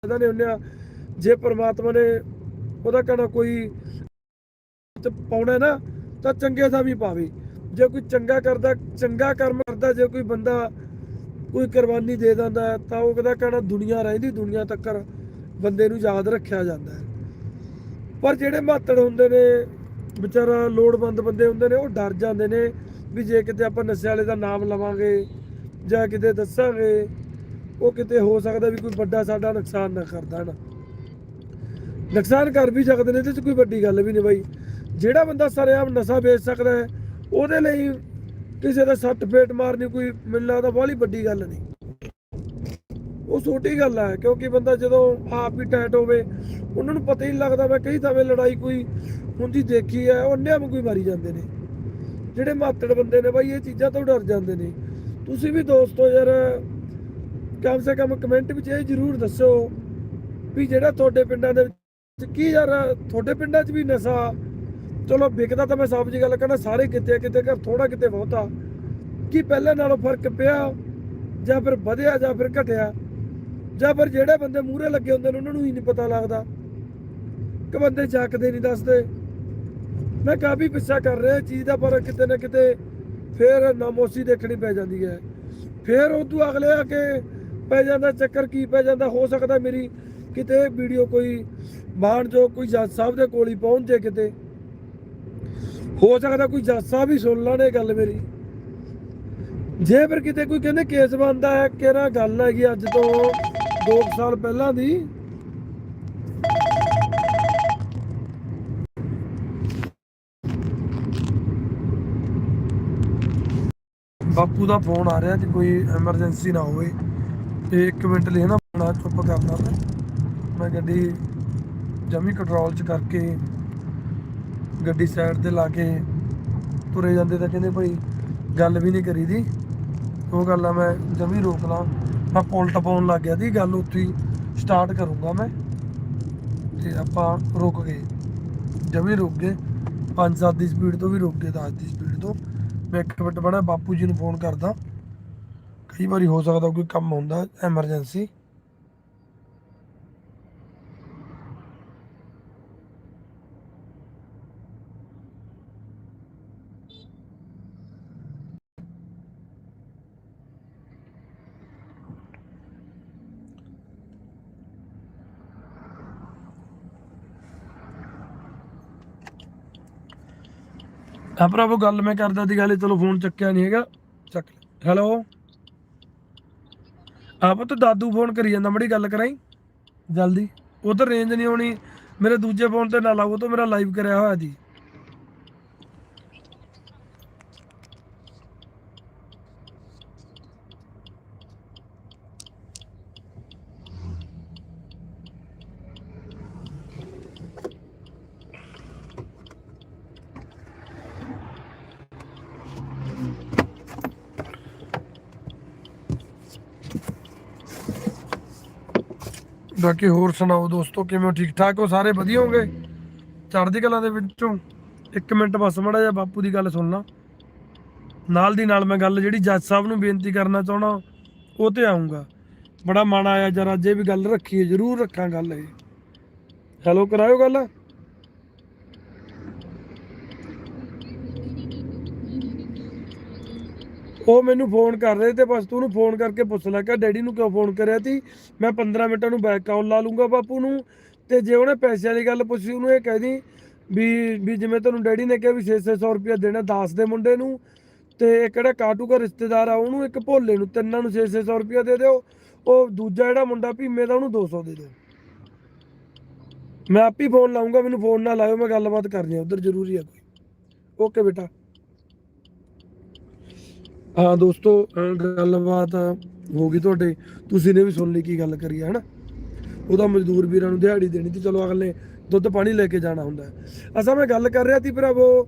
ਦਾ ਨੇ ਹੁੰਨੇ ਆ। ਜੇ ਪ੍ਰਮਾਤਮਾ ਨੇ ਉਹਦਾ ਕਹਿਣਾ ਕੋਈ ਪਾਉਣਾ ਨਾ ਤਾਂ ਚੰਗੇ ਦਾ ਵੀ ਪਾਵੇ। ਜੇ ਕੋਈ ਚੰਗਾ ਕਰਦਾ, ਚੰਗਾ ਕਰਮ ਕਰਦਾ, ਜੇ ਕੋਈ ਬੰਦਾ ਕੋਈ ਕੁਰਬਾਨੀ ਦੇ ਦਿੰਦਾ, ਤਾਂ ਉਹ ਕਹਿੰਦਾ ਕਹਿਣਾ ਦੁਨੀਆ ਰਹਿੰਦੀ, ਦੁਨੀਆ ਤੱਕ ਬੰਦੇ ਨੂੰ ਯਾਦ ਰੱਖਿਆ ਜਾਂਦਾ ਹੈ। ਪਰ ਜਿਹੜੇ ਮਾਤੜ ਹੁੰਦੇ ਨੇ, ਵਿਚਾਰਾ ਲੋੜਵੰਦ ਬੰਦੇ ਹੁੰਦੇ ਨੇ, ਉਹ ਡਰ ਜਾਂਦੇ ਨੇ ਵੀ ਜੇ ਕਿਤੇ ਆਪਾਂ ਨਸ਼ੇ ਵਾਲੇ ਦਾ ਨਾਮ ਲਵਾਂਗੇ ਜਾਂ ਕਿਤੇ ਦੱਸਾਂਗੇ, ਉਹ ਕਿਤੇ ਹੋ ਸਕਦਾ ਵੀ ਕੋਈ ਵੱਡਾ ਸਾਡਾ ਨੁਕਸਾਨ ਨਾ ਕਰ ਦੇਣ। ਨੁਕਸਾਨ ਕਰ ਵੀ ਸਕਦੇ ਨੇ, ਇਹਦੇ 'ਚ ਕੋਈ ਵੱਡੀ ਗੱਲ ਵੀ ਨਹੀਂ ਬਾਈ। ਜਿਹੜਾ ਬੰਦਾ ਸਰੇਆਮ ਨਸ਼ਾ ਵੇਚ ਸਕਦਾ ਹੈ, ਉਹਦੇ ਲਈ ਕਿਸੇ ਦਾ ਸੱਟ ਫੇਟ ਮਾਰਨੀ ਕੋਈ ਮੈਨੂੰ ਲੱਗਦਾ ਬਹੁਤ ਵੱਡੀ ਗੱਲ ਨਹੀਂ। ਉਹ ਛੋਟੀ ਗੱਲ ਹੈ, ਕਿਉਂਕਿ ਬੰਦਾ ਜਦੋਂ ਆਪ ਹੀ ਟੈਟ ਹੋਵੇ, ਉਹਨਾਂ ਨੂੰ ਪਤਾ ਹੀ ਨਹੀਂ ਲੱਗਦਾ ਮੈਂ ਕਈ ਥਾਵੇਂ ਲੜਾਈ ਕੋਈ ਹੁੰਦੀ ਦੇਖੀ ਹੈ ਉਹਨਿਆਂ ਨੂੰ ਕੋਈ ਮਾਰੀ ਜਾਂਦੇ ਨੇ। ਜਿਹੜੇ ਮਾਤੜ ਬੰਦੇ ਨੇ ਬਾਈ, ਇਹ ਚੀਜ਼ਾਂ ਤੋਂ ਡਰ ਜਾਂਦੇ ਨੇ। ਤੁਸੀਂ ਵੀ ਦੋਸਤੋ ਯਾਰ, ਕਮ ਸੇ ਕਮ ਕਮੈਂਟ ਵਿੱਚ ਇਹ ਜ਼ਰੂਰ ਦੱਸੋ ਵੀ ਜਿਹੜਾ ਤੁਹਾਡੇ ਪਿੰਡਾਂ ਦੇ ਕੀ ਯਾਰ, ਤੁਹਾਡੇ ਪਿੰਡਾਂ 'ਚ ਵੀ ਨਸ਼ਾ, ਚਲੋ ਵਿਕਦਾ ਤਾਂ ਮੈਂ ਸਾਫ਼ ਜੀ ਗੱਲ ਕਹਿੰਦਾ, ਸਾਰੇ ਕਿਤੇ ਕਿਤੇ ਘਰ ਥੋੜਾ ਕਿਤੇ ਬਹੁਤਾ ਕੀ ਪਹਿਲਾਂ ਨਾਲੋਂ ਫ਼ਰਕ ਪਿਆ? ਜਾਂ ਫਿਰ ਵਧਿਆ ਜਾਂ ਫਿਰ ਘਟਿਆ? ਜਾਂ ਫਿਰ ਜਿਹੜੇ ਬੰਦੇ ਮੂਹਰੇ ਲੱਗੇ ਹੁੰਦੇ ਨੇ, ਉਹਨਾਂ ਨੂੰ ਹੀ ਨਹੀਂ ਪਤਾ ਲੱਗਦਾ? ਕਿ ਬੰਦੇ ਚੱਕਦੇ ਨਹੀਂ, ਦੱਸਦੇ। ਮੈਂ ਕਾਫੀ ਪਿੱਛਾ ਕਰ ਰਿਹਾ ਚੀਜ਼ ਦਾ ਪਰ ਕਿਤੇ ਨਾ ਕਿਤੇ ਫੇਰ ਨਾਮੋਸੀ ਦੇਖਣੀ ਪੈ ਜਾਂਦੀ ਹੈ। ਫੇਰ ਉਦੋਂ ਅਗਲੇ ਆ ਕੇ ਪੈ ਜਾਂਦਾ, ਚੱਕਰ ਕੀ ਪੈ ਜਾਂਦਾ, ਹੋ ਸਕਦਾ ਮੇਰੀ ਕਿਤੇ ਵੀਡੀਓ ਕੋਈ ਮਾਨ ਜੋ ਕੋਈ ਜੱਜ ਸਾਹਿਬ ਦੇ ਕੋਲ ਹੀ ਪਹੁੰਚ ਜੇ ਕਿਤੇ। ਹੋ ਸਕਦਾ ਕੋਈ ਜੱਜ ਸਾਹਿਬ ਹੀ ਸੁਣ ਲੈਣ ਇਹ ਗੱਲ ਮੇਰੀ। ਜੇ ਫਿਰ ਕਿਤੇ ਕੋਈ ਕਹਿੰਦੇ ਕੇਸ ਬੰਦਾ ਹੈ, ਕਿਹੜਾ ਗੱਲ ਹੈਗੀ ਅੱਜ ਤੋਂ 2 ਸਾਲ ਪਹਿਲਾਂ ਦੀ? ਬਾਪੂ ਦਾ ਫੋਨ ਆ ਰਿਹਾ ਜੇ ਕੋਈ ਐਮਰਜੈਂਸੀ ਨਾ ਹੋਵੇ। ਤੇ 1 ਮਿੰਟ ਲਈ ਨਾ ਫੋਨ ਚੁੱਪ ਕਰਨਾ ਮੈਂ ਗੱਡੀ ਜਮੀ ਕੰਟਰੋਲ ਚ ਕਰਕੇ ਗੱਡੀ ਸਾਈਡ ਤੇ ਲਾ ਕੇ ਤੁਰੇ ਜਾਂਦੇ ਤਾਂ ਕਹਿੰਦੇ ਭਾਈ ਗੱਲ ਵੀ ਨਹੀਂ ਕਰੀ ਦੀ ਉਹ ਗੱਲ ਆ, ਮੈਂ ਜਮੀ ਰੋਕ ਲਾਂ। ਮੈਂ ਪੁਲ ਟਪਾਉਣ ਲੱਗ ਗਿਆ ਦੀ, ਗੱਲ ਉੱਥੇ ਸਟਾਰਟ ਕਰੂੰਗਾ ਮੈਂ। ਤੇ ਆਪਾਂ ਰੁਕ ਗਏ। ਜਮੀ ਰੁਕ ਗਏ। 5-7 ਦੀ ਸਪੀਡ ਤੋਂ ਵੀ ਰੁਕ ਗਏ 10 ਦੀ ਸਪੀਡ ਤੋਂ। ਮੈਂ ਇੱਕ ਮਿੰਟ ਬਣਾ ਬਾਪੂ ਜੀ ਨੂੰ ਫੋਨ ਕਰਦਾ। ਕਈ ਵਾਰੀ ਹੋ ਸਕਦਾ ਕੋਈ ਕੰਮ ਹੁੰਦਾ ਐਮਰਜੈਂਸੀ ਆ ਭਰਾਵੋ ਗੱਲ ਮੈਂ ਕਰਦਾ ਸੀ ਗੱਲ ਚਲੋ ਫੋਨ ਚੱਕਿਆ ਨਹੀਂ ਹੈਗਾ। ਚੱਕ ਹੈਲੋ ਆਪ ਤਾਂ ਦਾਦੂ ਫੋਨ ਕਰੀ ਜਾਂਦਾ, ਮੜੀ ਗੱਲ ਕਰਾਈ। ਜਲਦੀ। ਉਧਰ ਰੇਂਜ ਨਹੀਂ ਆਉਣੀ ਮੇਰੇ ਦੂਜੇ ਫੋਨ ਤੇ ਨਾ ਲਾਓ, ਉਹ ਤੋਂ ਮੇਰਾ ਲਾਈਵ ਕਰਿਆ ਹੋਇਆ ਜੀ। ਬਾਕੀ ਹੋਰ ਸੁਣਾਓ ਦੋਸਤੋ, ਕਿਵੇਂ ਹੋ? ਠੀਕ ਠਾਕ ਹੋ? ਸਾਰੇ ਵਧੀਆ ਹੋਗੇ ਚੜ੍ਹਦੀ ਕਲਾ ਦੇ ਵਿੱਚੋਂ ਇੱਕ ਮਿੰਟ ਬਸ ਮੜਾ ਜਿਹਾ ਬਾਪੂ ਦੀ ਗੱਲ ਸੁਣਨਾ। ਨਾਲ ਦੀ ਨਾਲ ਮੈਂ ਗੱਲ ਜਿਹੜੀ ਜੱਜ ਸਾਹਿਬ ਨੂੰ ਬੇਨਤੀ ਕਰਨਾ ਚਾਹਣਾ ਉਹ ਤੇ ਆਉਂਗਾ ਬੜਾ ਮਨ ਆਇਆ ਜਰਾ, ਜੇ ਵੀ ਗੱਲ ਰੱਖੀਏ, ਜ਼ਰੂਰ ਰੱਖਾਂ ਗੱਲ ਇਹ। ਹੈਲੋ ਕਰਾਇਓ ਗੱਲ? ਉਹ ਮੈਨੂੰ ਫੋਨ ਕਰ ਰਹੇ ਤੇ ਬਸ ਤੂੰ ਉਹਨੂੰ ਫੋਨ ਕਰਕੇ ਪੁੱਛ ਲੈ ਕਿ ਡੈਡੀ ਨੂੰ ਕਿਉਂ ਫੋਨ ਕਰਿਆ ਤੀ? ਮੈਂ 15 ਮਿੰਟਾਂ ਨੂੰ ਬੈਕ ਕਾਲ ਲਾ ਲੂੰਗਾ ਬਾਪੂ ਨੂੰ। ਤੇ ਜੇ ਉਹਨੇ ਪੈਸੇ ਵਾਲੀ ਗੱਲ ਪੁੱਛੀ, ਉਹਨੂੰ ਇਹ ਕਹਿ ਦੀ ਵੀ ਵੀ ਜਿਵੇਂ ਤੈਨੂੰ ਡੈਡੀ ਨੇ ਕਿਹਾ ਵੀ 600 ਰੁਪਇਆ ਦੇਣਾ ਦਾਸ ਦੇ ਮੁੰਡੇ ਨੂੰ, ਤੇ ਇਹ ਕਿਹੜਾ ਕਾਟੂ ਦਾ ਰਿਸ਼ਤੇਦਾਰ ਆ, ਉਹਨੂੰ ਇੱਕ ਭੋਲੇ ਨੂੰ, ਤਿੰਨਾਂ ਨੂੰ 600 ਰੁਪਇਆ ਦੇ ਦਿਓ। ਉਹ ਦੂਜਾ ਜਿਹੜਾ ਮੁੰਡਾ ਭੀਮੇ ਦਾ, ਉਹਨੂੰ 200 ਦੇ ਦਿਓ। ਮੈਂ ਆਪ ਹੀ ਫੋਨ ਲਾਉਂਗਾ ਮੈਨੂੰ ਫੋਨ ਨਾ ਲਾਇਓ, ਮੈਂ ਗੱਲਬਾਤ ਕਰਨੀ ਆ, ਉਧਰ ਜ਼ਰੂਰੀ ਆ ਕੋਈ। ਓਕੇ ਬੇਟਾ। ਹਾਂ ਦੋਸਤੋ ਗੱਲਬਾਤ ਹੋ ਗਈ ਤੁਹਾਡੇ। ਤੁਸੀਂ ਨੇ ਵੀ ਸੁਣ ਲਈ ਕੀ ਗੱਲ ਕਰੀ ਹੈ ਹਨਾ? ਉਹਦਾ ਮਜ਼ਦੂਰ ਵੀਰਾਂ ਨੂੰ ਦਿਹਾੜੀ ਦੇਣੀ ਤੇ ਚਲੋ ਅਗਲੇ ਦੁੱਧ ਪਾਣੀ ਲੈ ਕੇ ਜਾਣਾ ਹੁੰਦਾ। ਅਸਾਂ ਮੈਂ ਗੱਲ ਕਰ ਰਿਹਾ ਸੀ ਭਰਾਵੋ,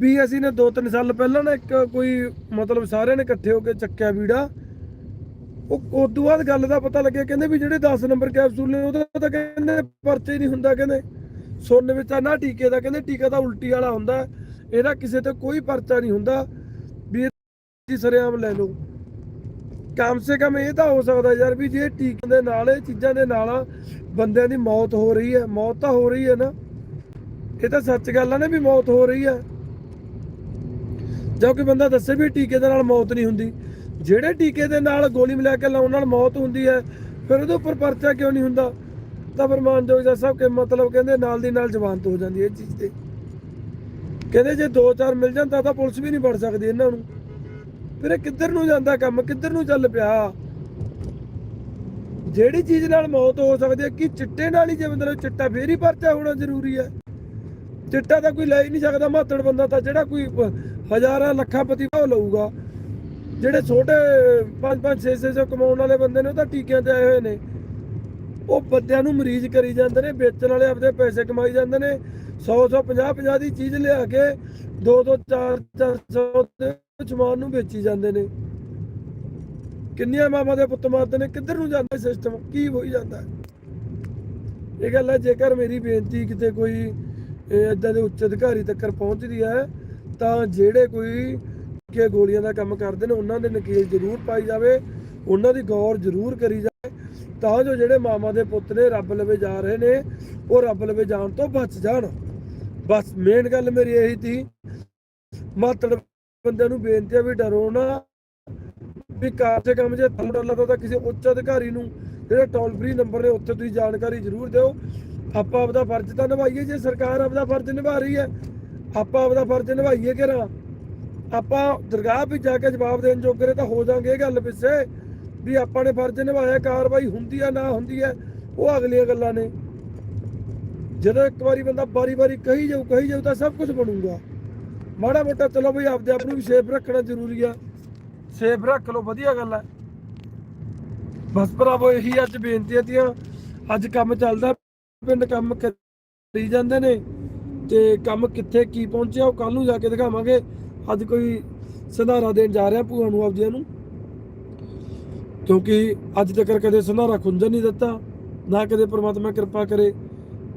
ਵੀ ਅਸੀਂ ਨੇ 2-3 ਸਾਲ ਪਹਿਲਾਂ ਨਾ ਇੱਕ ਕੋਈ ਮਤਲਬ ਸਾਰਿਆਂ ਨੇ ਇਕੱਠੇ ਹੋ ਕੇ ਚੱਕਿਆ ਵੀੜਾ। ਉਹ ਉਸ ਤੋਂ ਬਾਅਦ ਗੱਲ ਦਾ ਪਤਾ ਲੱਗਿਆ, ਕਹਿੰਦੇ ਵੀ ਜਿਹੜੇ 10 ਨੰਬਰ ਕੈਪਸੂਲ ਨੇ, ਉਹਦਾ ਤਾਂ ਕਹਿੰਦੇ ਪਰਚੇ ਹੀ ਨਹੀਂ ਹੁੰਦਾ, ਕਹਿੰਦੇ ਸੁਣਨ ਵਿੱਚ ਆ ਨਾ ਟੀਕੇ ਦਾ, ਕਹਿੰਦੇ ਟੀਕਾ ਤਾਂ ਉਲਟੀ ਵਾਲਾ ਹੁੰਦਾ, ਇਹਦਾ ਕਿਸੇ ਤੇ ਕੋਈ ਪਰਚਾ ਨਹੀਂ ਹੁੰਦਾ। ਜੀ ਸਰੇਆਮ ਲੈ ਲਓ। ਕਮ ਸੇ ਕਮ ਇਹ ਤਾਂ ਹੋ ਸਕਦਾ ਯਾਰ ਵੀ ਜੇ ਟੀਕੇ ਦੇ ਨਾਲ, ਇਹ ਚੀਜ਼ਾਂ ਦੇ ਨਾਲ ਬੰਦਿਆਂ ਦੀ ਮੌਤ ਹੋ ਰਹੀ ਹੈ। ਮੌਤ ਤਾਂ ਹੋ ਰਹੀ ਹੈ ਨਾ। ਇਹ ਤਾਂ ਸੱਚ ਗੱਲ ਆ ਨਾ ਵੀ ਮੌਤ ਹੋ ਰਹੀ ਹੈ। ਜੋ ਕਿ ਬੰਦਾ ਦੱਸੇ ਵੀ ਟੀਕੇ ਦੇ ਨਾਲ ਮੌਤ ਨਹੀਂ ਹੁੰਦੀ। ਜਿਹੜੇ ਟੀਕੇ ਦੇ ਨਾਲ ਗੋਲੀ ਮਿਲਾ ਕੇ ਲਾਉਣ ਨਾਲ ਮੌਤ ਹੁੰਦੀ ਹੈ, ਫਿਰ ਉਹਦੇ ਉੱਪਰ ਪਰਚਾ ਕਿਉਂ ਨਹੀਂ ਹੁੰਦਾ? ਤਾਂ ਫਰਮਾਨਯੋਗ ਜੱਜ ਸਾਹਿਬ ਕੇ ਮਤਲਬ ਕਹਿੰਦੇ ਨਾਲ ਦੀ ਨਾਲ ਜ਼ਮਾਨਤ ਹੋ ਜਾਂਦੀ ਹੈ ਇਹ ਚੀਜ਼ ਤੇ। ਕਹਿੰਦੇ ਜੇ ਦੋ ਚਾਰ ਮਿਲ ਜਾਂਦਾ ਤਾਂ ਤਾਂ ਪੁਲਿਸ ਵੀ ਨਹੀਂ ਫੜ ਸਕਦੀ ਇਹਨਾਂ ਨੂੰ। ਫਿਰ ਇਹ ਕਿੱਧਰ ਨੂੰ ਜਾਂਦਾ ਕੰਮ? ਕਿੱਧਰ ਨੂੰ ਚੱਲ ਪਿਆ? ਜਿਹੜੀ ਚੀਜ਼ ਨਾਲ ਮੌਤ ਹੋ ਸਕਦੀ ਹੈ, ਕਿ ਚਿੱਟੇ ਨਾਲ ਹੀ ਜੇ ਬੰਦੇ ਨੂੰ ਚਿੱਟਾ ਫੇਰ ਹੀ ਪਰਚਾ ਹੋਣਾ ਜ਼ਰੂਰੀ ਹੈ? ਚਿੱਟਾ ਤਾਂ ਕੋਈ ਲੈ ਹੀ ਨਹੀਂ ਸਕਦਾ, ਮਾਤੜ ਬੰਦਾ ਤਾਂ ਜਿਹੜਾ ਕੋਈ ਹਜ਼ਾਰਾਂ ਲੱਖਾਂ ਪਤੀ ਭਾਅ ਲਊਗਾ। ਜਿਹੜੇ ਛੋਟੇ 5 5 6 600 ਕਮਾਉਣ ਵਾਲੇ ਬੰਦੇ ਨੇ, ਉਹ ਤਾਂ ਟੀਕਿਆਂ ਤੇ ਆਏ ਹੋਏ ਨੇ। ਉਹ ਬੰਦਿਆਂ ਨੂੰ ਮਰੀਜ਼ ਕਰੀ ਜਾਂਦੇ ਨੇ, ਵੇਚਣ ਵਾਲੇ ਆਪਦੇ ਪੈਸੇ ਕਮਾਈ ਜਾਂਦੇ ਨੇ। 100 100 50 50 ਦੀ ਚੀਜ਼ ਲਿਆ ਕੇ 2 2 4 400 ਦੇ ਸਮਾਨ ਨੂੰ ਵੇਚੀ ਜਾਂਦੇ ਨੇ। ਕਿੰਨੀਆਂ ਮਾਮਾ ਦੇ ਪੁੱਤ ਮਾਰਦੇ ਨੇ, ਕਿੱਧਰ ਨੂੰ ਜਾਂਦਾ ਸਿਸਟਮ ਕੀ ਹੋਈ ਜਾਂਦਾ? ਇਹ ਗੱਲ ਹੈ, ਜੇਕਰ ਮੇਰੀ ਬੇਨਤੀ ਕਿਤੇ ਕੋਈ ਇਦਾਂ ਦੇ ਉੱਚ ਅਧਿਕਾਰੀ ਤੱਕ ਪਹੁੰਚਦੀ ਹੈ, ਤਾਂ ਜਿਹੜੇ ਕੋਈ ਕਿ ਗੋਲੀਆਂ ਦਾ ਕੰਮ ਕਰਦੇ ਨੇ, ਉਹਨਾਂ ਦੇ ਨਕੀਲ ਜ਼ਰੂਰ ਪਾਈ ਜਾਵੇ, ਉਹਨਾਂ ਦੀ ਗੌਰ ਜ਼ਰੂਰ ਕਰੀ ਜਾਵੇ, ਤਾਂ ਜੋ ਜਿਹੜੇ ਮਾਮਾ ਦੇ ਪੁੱਤ ਨੇ ਰੱਬ ਲਵੇ ਜਾ ਰਹੇ ਨੇ, ਉਹ ਰੱਬ ਲਵੇ ਜਾਣ ਤੋਂ ਬਚ ਜਾਣ। ਬਸ ਮੇਨ ਗੱਲ ਮੇਰੀ ਇਹੀ ਸੀ, ਮਾਤੜ ਬੰਦਿਆਂ ਨੂੰ ਬੇਨਤੀ ਹੈ ਵੀ ਡਰੋ ਨਾ, ਵੀ ਕਾਰ ਸੇ ਕੰਮ ਜੇ ਤੁਹਾਨੂੰ ਡਰ ਲੱਗਦਾ ਤਾਂ ਕਿਸੇ ਉੱਚ ਅਧਿਕਾਰੀ ਨੂੰ ਜਿਹੜੇ ਟੋਲ ਫ੍ਰੀ ਨੰਬਰ ਨੇ ਉੱਥੇ ਤੁਸੀਂ ਜਾਣਕਾਰੀ ਜ਼ਰੂਰ ਦਿਓ। ਆਪਾਂ ਆਪਦਾ ਫਰਜ਼ ਤਾਂ ਨਿਭਾਈਏ, ਜੇ ਸਰਕਾਰ ਆਪਦਾ ਫਰਜ਼ ਨਿਭਾ ਰਹੀ ਹੈ, ਆਪਾਂ ਆਪਦਾ ਫਰਜ਼ ਨਿਭਾਈਏ ਕਿ ਨਾ? ਆਪਾਂ ਦਰਗਾਹ ਵੀ ਜਾ ਕੇ ਜਵਾਬ ਦੇਣ ਜੋਗਰੇ ਤਾਂ ਹੋ ਜਾਾਂਗੇ ਇਹ ਗੱਲ ਪਿੱਛੇ, ਵੀ ਆਪਾਂ ਨੇ ਫਰਜ਼ ਨਿਭਾਇਆ, ਕਾਰਵਾਈ ਹੁੰਦੀ ਆ, ਨਾ ਹੁੰਦੀ ਹੈ ਉਹ ਅਗਲੀਆਂ ਗੱਲਾਂ ਨੇ। ਜਦੋਂ ਇੱਕ ਵਾਰੀ ਬੰਦਾ ਬਾਰੀ-ਬਾਰੀ ਕਹੀ ਜਾਊ ਕਹੀ ਜਾਊ ਤਾਂ ਸਭ ਕੁਝ ਬਣੂਗਾ। ਮਾੜਾ ਮੋਟਾ ਚਲੋ ਬਈ ਆਪਦੇ ਆਪ ਨੂੰ ਵੀ ਸੇਫ ਰੱਖਣਾ ਜ਼ਰੂਰੀ ਆ। ਸੇਫ ਰੱਖ ਲਓ, ਵਧੀਆ ਗੱਲ ਹੈ ਬਸ ਭਰਾਵੋ, ਇਹੀ ਅੱਜ ਬੇਨਤੀਆਂ ਤੀਆਂ। ਅੱਜ ਕੰਮ ਚੱਲਦਾ, ਪਿੰਡ ਕੰਮ ਕਰੀ ਜਾਂਦੇ ਨੇ ਤੇ ਕੰਮ ਕਿੱਥੇ ਕੀ ਪਹੁੰਚਿਆ, ਉਹ ਕੱਲ ਨੂੰ ਜਾ ਕੇ ਦਿਖਾਵਾਂਗੇ। ਅੱਜ ਕੋਈ ਸੰਧਾਰਾ ਦੇਣ ਜਾ ਰਿਹਾ ਭੂਆ ਨੂੰ, ਆਪਦਿਆਂ ਨੂੰ। ਕਿਉਂਕਿ ਅੱਜ ਤੱਕ ਕਦੇ ਸੰਧਾਰਾ ਖੁੰਝਣ ਨਹੀਂ ਦਿੱਤਾ, ਨਾ ਕਦੇ ਪ੍ਰਮਾਤਮਾ ਕਿਰਪਾ ਕਰੇ,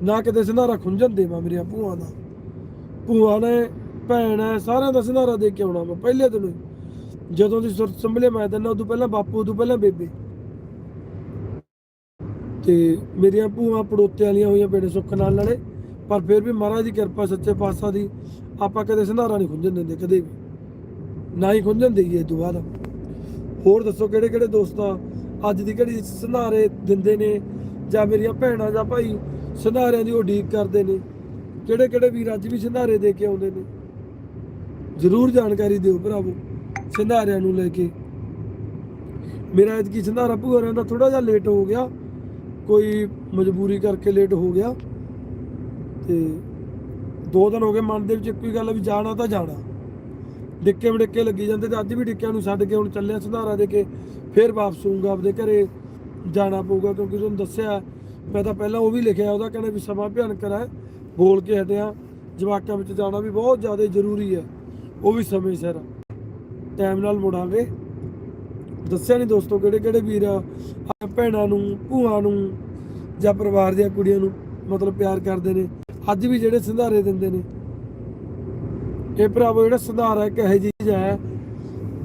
ਨਾ ਕਦੇ ਸੰਧਾਰਾ ਖੁੰਝਣ ਦੇਵਾ ਮੇਰੀਆਂ ਭੂਆ ਦਾ। ਭੂਆ ਨੇ ਭੈਣ ਹੈ ਸਾਰਿਆਂ ਦਾ ਸੰਧਾਰਾ ਦੇ ਕੇ ਆਉਣਾ ਮੈਂ, ਪਹਿਲੇ ਦਿਨ ਹੀ। ਜਦੋਂ ਦੀ ਸੁਰਤ ਸੰਭਲੇ ਮੈਂ ਦਿੰਦਾ ਉਦੋਂ ਪਹਿਲਾਂ ਬਾਪੂ, ਉਦੋਂ ਪਹਿਲਾਂ ਬੇਬੇ। ਤੇ ਮੇਰੀਆਂ ਭੂਆ ਪੜੋਤੇ ਵਾਲੀਆਂ ਹੋਈਆਂ ਬੇੜੇ ਸੁੱਖ ਨਾਲ ਨਾਲੇ, ਪਰ ਫਿਰ ਵੀ ਮਹਾਰਾਜ ਦੀ ਕਿਰਪਾ, ਸੱਚੇ ਪਾਤਸ਼ਾਹ ਦੀ, ਆਪਾਂ ਕਦੇ ਸੰਧਾਰਾ ਨਹੀਂ ਖੁੰਝਣ ਦਿੰਦੇ, ਕਦੇ ਵੀ। ਨਾ ਹੀ ਖੁੰਝਣ ਦੇਈਏ ਇਹ ਹੋਰ ਦੱਸੋ ਕਿਹੜੇ ਕਿਹੜੇ ਦੋਸਤਾਂ ਅੱਜ ਦੀ ਘੜੀ ਸੰਧਾਰੇ ਦਿੰਦੇ ਨੇ? ਜਾਂ ਮੇਰੀਆਂ ਭੈਣਾਂ ਜਾਂ ਭਾਈ ਸੰਧਾਰਿਆਂ ਦੀ ਉਡੀਕ ਕਰਦੇ ਨੇ? ਕਿਹੜੇ ਕਿਹੜੇ ਵੀਰ ਅੱਜ ਵੀ ਸੰਧਾਰੇ ਦੇ ਕੇ ਆਉਂਦੇ ਨੇ? ਜ਼ਰੂਰ ਜਾਣਕਾਰੀ ਦਿਓ ਭਰਾਵੋ ਸੰਧਾਰਿਆਂ ਨੂੰ ਲੈ ਕੇ। ਮੇਰਾ ਐਤਕੀ ਸੰਧਾਰਾ ਭੂਆ ਦਾ ਥੋੜਾ ਜਿਹਾ ਲੇਟ ਹੋ ਗਿਆ। ਕੋਈ ਮਜਬੂਰੀ ਕਰਕੇ ਲੇਟ ਹੋ ਗਿਆ। ਤੇ ਦੋ ਦਿਨ ਹੋ ਗਏ ਮਨ ਦੇ ਵਿੱਚ ਇੱਕੋ ਹੀ ਗੱਲ ਆ ਵੀ ਜਾਣਾ ਤਾਂ ਜਾਣਾ। ਡਿੱਕੇ ਮਡਿੱਕੇ ਲੱਗੀ ਜਾਂਦੇ ਤੇ ਅੱਜ ਵੀ ਡਿੱਕਿਆਂ ਨੂੰ ਛੱਡ ਕੇ ਹੁਣ ਚੱਲਿਆ ਸੰਧਾਰਾ ਦੇ ਕੇ, ਫਿਰ ਵਾਪਸ ਆਊਂਗਾ ਆਪਦੇ ਘਰੇ। ਜਾਣਾ ਪਊਗਾ ਕਿਉਂਕਿ ਤੁਹਾਨੂੰ ਦੱਸਿਆ, ਮੈਂ ਤਾਂ ਪਹਿਲਾਂ ਉਹ ਵੀ ਲਿਖਿਆ, ਉਹਦਾ ਕਹਿੰਦੇ ਵੀ ਸਮਾਂ ਭਿਆਨਕ ਹੈ। ਬੋਲ ਕੇ ਹਟਿਆ। ਜਵਾਕਾਂ ਵਿੱਚ ਜਾਣਾ ਵੀ ਬਹੁਤ ਜ਼ਿਆਦਾ ਜ਼ਰੂਰੀ ਹੈ। ਉਹ ਵੀ ਸਮੇਂ ਸਿਰ ਟਾਈਮ ਨਾਲ ਮੁੜਾਂਗੇ। ਦੱਸਿਆ ਨਹੀਂ ਦੋਸਤੋ ਕਿਹੜੇ ਕਿਹੜੇ ਵੀਰ ਆ ਭੈਣਾਂ ਨੂੰ, ਭੂਆ ਨੂੰ ਜਾਂ ਪਰਿਵਾਰ ਦੀਆਂ ਕੁੜੀਆਂ ਨੂੰ ਮਤਲਬ ਪਿਆਰ ਕਰਦੇ ਨੇ। ਅੱਜ ਵੀ ਜਿਹੜੇ ਸੰਧਾਰੇ ਦਿੰਦੇ ਨੇ। ਇਹ ਭਰਾਵੋ, ਜਿਹੜਾ ਸੰਧਾਰਾ ਇੱਕ ਇਹੋ ਜਿਹੀ ਚੀਜ਼ ਹੈ,